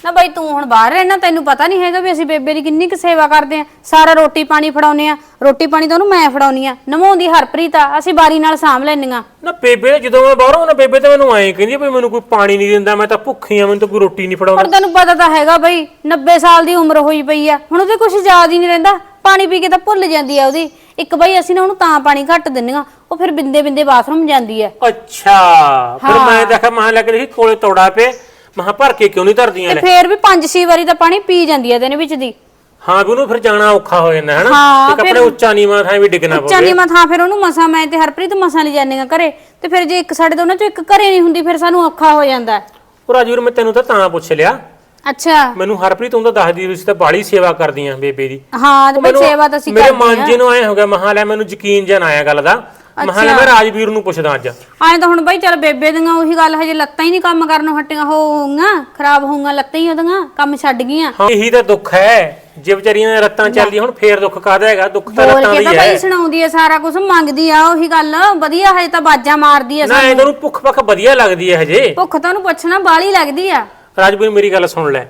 ਨਾ ਬਈ ਤੂੰ ਹੁਣ ਬਾਹਰ ਰਹਿਣਾ ਤੈਨੂੰ ਪਤਾ ਨਹੀਂ ਹੈਗਾ ਵੀ ਅਸੀਂ ਬੇਬੇ ਦੀ ਕਿੰਨੀ ਕੁ ਸੇਵਾ ਕਰਦੇ ਆ ਸਾਰਾ ਰੋਟੀ ਪਾਣੀ ਫੜਾਉਨੇ ਆ ਰੋਟੀ ਪਾਣੀ ਤਾਂ ਉਹਨੂੰ ਮੈਂ ਫੜਾਉਣੀ ਆ ਨਵਾਉਂਦੀ ਹਰਪ੍ਰੀਤ ਆ ਅਸੀਂ ਬਾਰੀ ਨਾਲ ਸਾਂਭ ਲੈਂਦੀਆਂ। ਨਾ ਬੇਬੇ ਜਦੋਂ ਮੈਂ ਬਾਹਰੋਂ ਨਾ ਬੇਬੇ ਤਾਂ ਮੈਨੂੰ ਐਂ ਕਹਿੰਦੀ ਆ ਵੀ ਮੈਨੂੰ ਕੋਈ ਪਾਣੀ ਨਹੀਂ ਦਿੰਦਾ ਮੈਂ ਤਾਂ ਭੁੱਖੀ ਆ ਮੈਨੂੰ ਤਾਂ ਕੋਈ ਰੋਟੀ ਨਹੀਂ ਫੜਾਉਂਦਾ। ਪਰ ਤੈਨੂੰ ਪਤਾ ਤਾਂ ਹੈਗਾ ਬਈ 90 ਸਾਲ ਦੀ ਉਮਰ ਹੋਈ ਪਈ ਆ। ਹੁਣ ਉਹਦੇ ਕੁਝ ਯਾਦ ਹੀ ਨਹੀਂ ਰਹਿੰਦਾ। ਪਾਣੀ ਪੀ ਕੇ ਤਾਂ ਭੁੱਲ ਜਾਂਦੀ ਆ ਉਹਦੀ। ਇੱਕ ਬਈ ਅਸੀਂ ਨਾ ਉਹਨੂੰ ਤਾਂ ਪਾਣੀ ਘੱਟ ਦਿੰਨੀਆਂ ਉਹ ਫਿਰ ਬਿੰਦੇ ਬਿੰਦੇ ਬਾਥਰੂਮ ਜਾਂਦੀ ਆ। ਅੱਛਾ ਫਿਰ ਮੈਂ ਦੇਖਿਆ ਮਾਂ ਲੱਗ ਰਹੀ ਕੋਲੇ ਤੋੜਾ ਪੇ ਮਹਾ ਭਰ ਕੇ ਕਿਉਂ ਨਹੀਂ ਧਰਦੀਆਂ ਤੇ ਲੈ ਫੇਰ ਵੀ 5-6 ਵਾਰੀ ਤਾਂ ਪਾਣੀ ਪੀ ਜਾਂਦੀ ਆ ਦਿਨ ਵਿੱਚ ਦੀ। ਹਾਂ ਵੀ ਉਹਨੂੰ ਫਿਰ ਜਾਣਾ ਔਖਾ ਹੋ ਜਾਂਦਾ ਹੈ ਨਾ ਹਾਂ, ਆਪਣੇ ਉੱਚਾ ਨੀਵਾਂ ਥਾਂ ਵੀ ਡਿੱਗਣਾ ਪਵੇ। ਚਾਨੀ ਮੈਂ ਥਾਂ ਫਿਰ ਉਹਨੂੰ ਮਸਾ ਮੈਂ ਤੇ ਹਰਪ੍ਰੀਤ ਮਸਾ ਲੈ ਜਾਂਦੀਆਂ ਘਰੇ। ਤੇ ਫਿਰ ਜੇ ਇੱਕ ਸਾਡੇ ਦੋਨਾਂ ਚੋਂ ਇੱਕ ਘਰੇ ਨਹੀਂ ਹੁੰਦੀ ਫਿਰ ਸਾਨੂੰ ਔਖਾ ਹੋ ਜਾਂਦਾ। ਹੈ। ਉਹ ਰਾਜਵੀਰ ਮੈਂ ਤੈਨੂੰ ਤਾਂ ਤਾਂ ਪੁੱਛ ਲਿਆ। ਅੱਛਾ। ਮੈਨੂੰ ਹਰਪ੍ਰੀਤ ਹੁੰਦਾ ਦੱਸਦੀ ਵੀ ਸੀ ਤਾਂ ਬਾੜੀ ਸੇਵਾ ਕਰਦੀਆਂ ਬੇਬੇ ਦੀ। ਹਾਂ ਤੇ ਬਈ ਸੇਵਾ ਤਾਂ ਅਸੀਂ ਮੇਰੇ ਕਰਦੇ ਮਨ ਜੀ ਨੂੰ ਆਏ ਹੋ ਗਿਆ ਮਹਾ ਲੈ ਮੈਨੂੰ ਯਕੀਨ ਜਨ ਆਇਆ ਗੱਲ ਦਾ। ਮਹਾ ਲੈ ਮੈਂ ਰਾਜਵੀਰ ਨੂੰ ਪੁੱਛਦਾ ਅੱਜ। ਆਏ ਤਾਂ ਹੁਣ ਬਈ ਚੱਲ ਬੇਬੇ ਦੀਆਂ ਉਹੀ ਗੱਲ ਹਜੇ ਲੱਤਾਂ ਹੀ ਨਹੀਂ ਕੰਮ ਕਰਨੋਂ ਹਟੀਆਂ ਹੋਊਗੀਆਂ ਖਰਾਬ ਹੋਊਗੀਆਂ ਲੱਤਾਂ ਹੀ ਉਹਦੀਆਂ ਕੰਮ ਛੱਡ ਗਈਆਂ। ਹਾਂ ਇਹੀ ਤਾਂ ਦੁੱਖ ਹੈ। ਜੇ ਵਿਚਾਰੀਆਂ ਦੀਆਂ ਰੱਤਾਂ ਚੱਲਦੀਆਂ ਹੁਣ ਫੇਰ ਦੁੱਖ ਕਾਹਦਾ ਹੈਗਾ? ਦੁੱਖ ਤਾਂ ਬੋਲ ਰੱਤਾਂ ਕੇ ਦੀ ਤਾਂ ਹੈ। ਬਈ ਸੁਣਾਉਂਦੀ ਆ ਸਾਰਾ ਕੁਝ ਮੰਗਦੀ ਆ ਉਹੀ ਗੱਲ ਵਧੀਆ ਹਜੇ ਤਾਂ ਬਾਜਾਂ ਮਾਰਦੀ ਆ ਨਾ ਇਹ ਤੈਨੂੰ ਭੁੱਖ ਭੱਖ ਵਧੀਆ ਲੱਗਦੀ ਹੈ ਹਜੇ। ਭੁੱਖ ਤਾਂ ਉਹਨੂੰ ਪੁੱਛਣਾ ਬਾਲੀ ਲੱਗਦੀ ਆ। ਰਾਜਵੀਰ ਮੇਰੀ ਗੱਲ ਸੁਣ ਲੈ।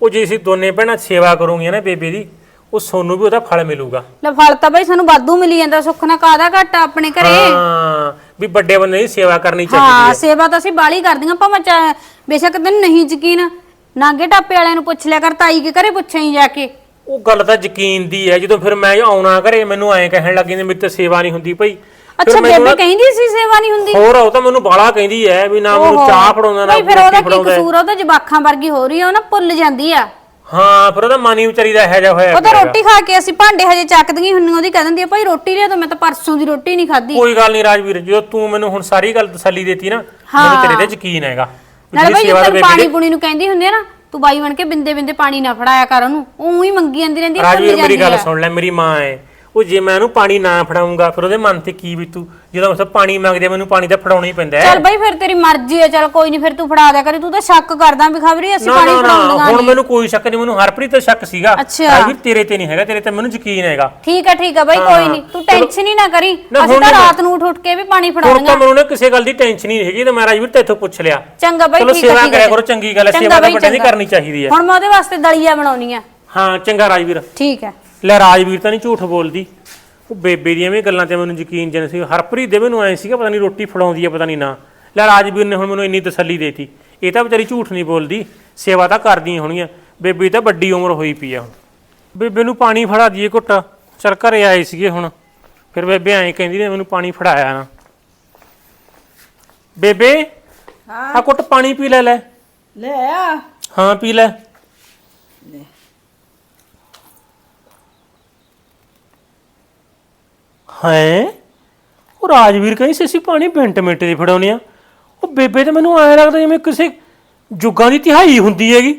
ਉਹ ਜੇ ਅਸੀਂ ਦੋਨੇ ਭੈਣਾਂ ਸੇਵਾ ਕਰੂਗੀਆਂ ਨਾ ਬੇਬੇ ਦੀ ਉਹ ਸੋਨੂੰ ਵੀ ਉਹਦਾ ਫਲ ਮਿਲੂਗਾ। ਲੈ ਫਲ ਤਾਂ ਬਈ ਸਾਨੂੰ ਵਾਧੂ ਮਿਲੀ ਜਾਂਦਾ ਸੁੱਖ ਨਾਲ ਕਾਦਾ ਘੱਟ ਆਪਣੇ ਘਰੇ। ਹਾਂ ਵੀ ਵੱਡੇ ਬੰਦੇ ਦੀ ਸੇਵਾ ਕਰਨੀ ਚਾਹੀਦੀ ਹਾਂ ਹੈ। ਸੇਵਾ ਤਾਂ ਅਸੀਂ ਬਾਲੀ ਕਰਦੀਆਂ ਭਾਵੇਂ ਚਾਹੇ ਬੇਸ਼ੱਕ ਤੈਨੂੰ ਨਹੀਂ ਯਕੀਨ ਨਾਗੇ ਟਾਪੇ ਵਾਲਿਆਂ ਨੂੰ ਪੁੱਛ ਲਿਆ ਕਰ ਤਾਈ ਕੇ ਘਰੇ ਪੁੱਛਾਂ ਹੀ ਜਾ ਕੇ। ਉਹ ਗੱਲ ਤਾਂ ਯਕੀਨ ਦੀ ਹੈ ਜਦੋਂ ਫਿਰ ਮੈਂ ਆਉਣਾ ਘਰੇ ਮੈਨੂੰ ਐਂ ਕਹਿਣ ਲੱਗੀ ਨੇ ਮੇਰੀ ਤਾਂ ਸੇਵਾ ਨਹੀਂ ਹੁੰਦੀ ਭਾਈ ਫਿਰ ਅੱਛਾ ਮੈਨੂੰ ਬੇਬੇ ਨਾ- ਕਹਿੰਦੀ ਸੀ ਸੇਵਾ ਨਹੀਂ ਹੁੰਦੀ? ਹੋਰ ਉਹ ਤਾਂ ਮੈਨੂੰ ਬਾਲਾ ਕਹਿੰਦੀ ਐ ਵੀ ਨਾ ਮੈਨੂੰ ਚਾਹ ਫੜਾਉਂਦਾ ਨਾ ਭਾਈ ਫਿਰ ਉਹਦਾ ਕੀ ਕਸੂਰ ਆ ਉਹਦਾ ਜਵਾਖਾਂ ਵਰਗੀ ਹੋ ਰਹੀ ਆ ਉਹ ਨਾ ਭੁੱਲ ਜਾਂਦੀ ਆ। ਹਾਂ ਫਿਰ ਉਹਦਾ ਮਨ ਹੀ ਵਿਚਾਰੀ ਦਾ ਇਹੋ ਜਿਹਾ ਹੋਇਆ ਉਹ ਤਾਂ ਪਿਆ ਰੋਟੀ ਖਾ ਕੇ ਅਸੀਂ ਭਾਂਡੇ ਹਜੇ ਚੱਕਦੀਆਂ ਹੁੰਨੀਆਂ ਉਹਦੀ ਕਹਿ ਦਿੰਦੀ ਆ ਭਾਈ ਰੋਟੀ ਲਿਆ ਤਾਂ ਮੈਂ ਤਾਂ ਪਰਸੋਂ ਦੀ ਰੋਟੀ ਨਹੀਂ ਖਾਧੀ। ਕੋਈ ਗੱਲ ਨਹੀਂ ਰਾਜਵੀਰ ਜਦੋਂ ਤੂੰ ਮੈਨੂੰ ਹੁਣ ਸਾਰੀ ਗੱਲ ਤਸੱਲੀ ਦਿੱਤੀ ਨਾ ਮੈਨੂੰ ਤੇਰੇ ਤੇ ਯਕੀਨ ਹੈਗਾ। ਵੀ ਨਾਲੇ ਜਿਹੜੀ ਭਾਈ ਸੇਵਾ ਬੇਬੇ ਪਾਣੀ ਦੀ- ਪੁਣੀ ਨੂੰ ਕਹਿੰਦੀ ਹੁੰਦੀ ਆ ਨਾ ਤੂੰ ਬਾਈ ਬਣ ਕੇ ਬਿੰਦੇ ਬਿੰਦੇ ਪਾਣੀ ਨਾ ਫੜਾਇਆ ਕਰ ਉਹਨੂੰ ਉਹ ਹੀ ਮੰਗੀ ਜਾਂਦੀ ਰਹਿੰਦੀ ਆ, ਭੁੱਲ ਰਾਜਵੀਰ ਮੇਰੀ ਜਾਂਦੀ ਗੱਲ ਆ। ਸੁਣ ਲੈ ਮੇਰੀ ਮਾਂ ਐ ਉਹ ਜੇ ਮੈਂ ਉਹਨੂੰ ਪਾਣੀ ਨਾ ਫੜਾਉਂਗਾ ਫਿਰ ਉਹਦੇ ਮਨ ਤੇ ਕੀ ਬੀਤੂ? ਜਦੋਂ ਉਸ ਪਾਣੀ ਮੰਗਦੇ ਆ, ਮੈਨੂੰ ਪਾਣੀ ਤਾਂ ਫੜਾਉਣਾ ਹੀ ਪੈਂਦਾ ਹੈ। ਚੱਲ ਬਾਈ ਫਿਰ ਤੇਰੀ ਮਰਜ਼ੀ ਆ ਚੱਲ ਕੋਈ ਨਹੀਂ ਫਿਰ ਤੂੰ ਫੜਾ ਦਿਆ ਕਰੀ ਤੂੰ ਤਾਂ ਸ਼ੱਕ ਕਰਦਾ ਵੀ ਖਬਰੀ ਅਸੀਂ ਨਾ ਪਾਣੀ ਨਾ ਨਾ ਹੁਣ ਮੈਨੂੰ ਕੋਈ ਸ਼ੱਕ ਨਹੀਂ ਮੈਨੂੰ ਹਰਪ੍ਰੀਤ ਤੇ ਸ਼ੱਕ ਸੀਗਾ। ਅੱਛਾ। ਰਾਜਵੀਰ ਤੇਰੇ ਤੇ ਨਹੀਂ ਹੈਗਾ ਤੇਰੇ ਤੇ ਮੈਨੂੰ ਯਕੀਨ ਹੈਗਾ। ਠੀਕ ਆ ਠੀਕ ਆ ਬਾਈ ਕੋਈ ਨਹੀਂ ਤੂੰ ਟੈਨਸ਼ਨ ਹੀ ਨਾ ਕਰੀ। ਨਾ, ਅਸੀਂ ਹੁਣ ਤਾਂ ਨਹੀਂ ਰਾਤ ਨੂੰ ਉੱਠ ਉੱਠ ਕੇ ਵੀ ਪਾਣੀ ਹੁਣ ਫੜਾਉਂਦੀਆਂ ਤਾਂ ਮੈਨੂੰ ਨਾ ਕਿਸੇ ਗੱਲ ਦੀ ਟੈਨਸ਼ਨ ਨਹੀਂ ਹੈਗੀ ਤੇ ਮੈਂ ਰਾਜਵੀਰ ਤੇਥੋਂ ਪੁੱਛ ਲਿਆ। ਚੰਗਾ ਬਾਈ ਚਲੋ ਠੀਕ ਆ ਸੇਵਾ ਠੀਕ ਕਰਿਆ ਕਰੋ ਚੰਗੀ ਗੱਲ ਹੈ ਚੰਗਾ ਸੇਵਾ ਤਾਂ ਬਾਈ, ਦੀ ਚੰਗਾ। ਕਰਨੀ ਚਾਹੀਦੀ ਹੈ। ਹੁਣ ਮੈਂ ਉਹਦੇ ਵਾਸਤੇ ਦਲੀਆ ਬਣਾਉਣੀ ਆ ਹਾਂ ਚੰਗਾ ਰਾਜਵੀਰ। ਠੀਕ ਹੈ। ਲੈ ਰਾਜਵੀਰ ਤਾਂ ਨਹੀਂ ਝੂਠ ਬੋਲਦੀ। ਉਹ ਬੇਬੇ ਦੀਆਂ ਵੀ ਗੱਲਾਂ ਤੇ ਮੈਨੂੰ ਯਕੀਨ ਜਨ ਸੀ। ਹਰਪ੍ਰੀਤ ਦੇ ਮੈਨੂੰ ਐ ਸੀਗਾ ਪਤਾ ਨਹੀਂ ਰੋਟੀ ਫੜਾਉਂਦੀ ਹੈ ਪਤਾ ਨਹੀਂ ਨਾ। ਲੈ ਰਾਜਵੀਰ ਨੇ ਹੁਣ ਮੈਨੂੰ ਇੰਨੀ ਤਸੱਲੀ ਦੇਤੀ। ਇਹ ਤਾਂ ਵਿਚਾਰੀ ਝੂਠ ਨਹੀਂ ਬੋਲਦੀ। ਸੇਵਾ ਤਾਂ ਕਰਦੀਆਂ ਹੋਣੀਆਂ ਬੇਬੇ ਤਾਂ ਵੱਡੀ ਉਮਰ ਹੋਈ ਪਈ ਆ ਹੁਣ। ਬੇਬੇ ਨੂੰ ਪਾਣੀ ਫੜਾ ਦਈਏ ਘੁੱਟ। ਚਲ ਘਰੇ ਆਏ ਸੀਗੇ ਹੁਣ। ਫਿਰ ਬੇਬੇ ਐਂ ਕਹਿੰਦੀ ਨੇ ਮੈਨੂੰ ਪਾਣੀ ਫੜਾਇਆ ਨਾ। ਬੇਬੇ ਆ ਘੁੱਟ ਪਾਣੀ ਪੀ ਲੈ ਲੈ। ਲੈ ਆ। ਹਾਂ ਪੀ ਲੈ। ਹੈ? ਉਹ ਰਾਜਵੀਰ ਕਹਿੰਦੀ ਸੀ, ਅਸੀਂ ਪਾਣੀ ਮਿੰਟ ਮਿੰਟ ਦੀ ਫੜਾਉਨੇ ਆ ਉਹ ਬੇਬੇ ਤਾਂ ਮੈਨੂੰ ਐਂ ਲੱਗਦਾ ਜਿਵੇਂ ਕਿਸੇ ਜੁਗਾਂ ਦੀ ਤਿਹਾਈ ਹੁੰਦੀ ਹੈਗੀ।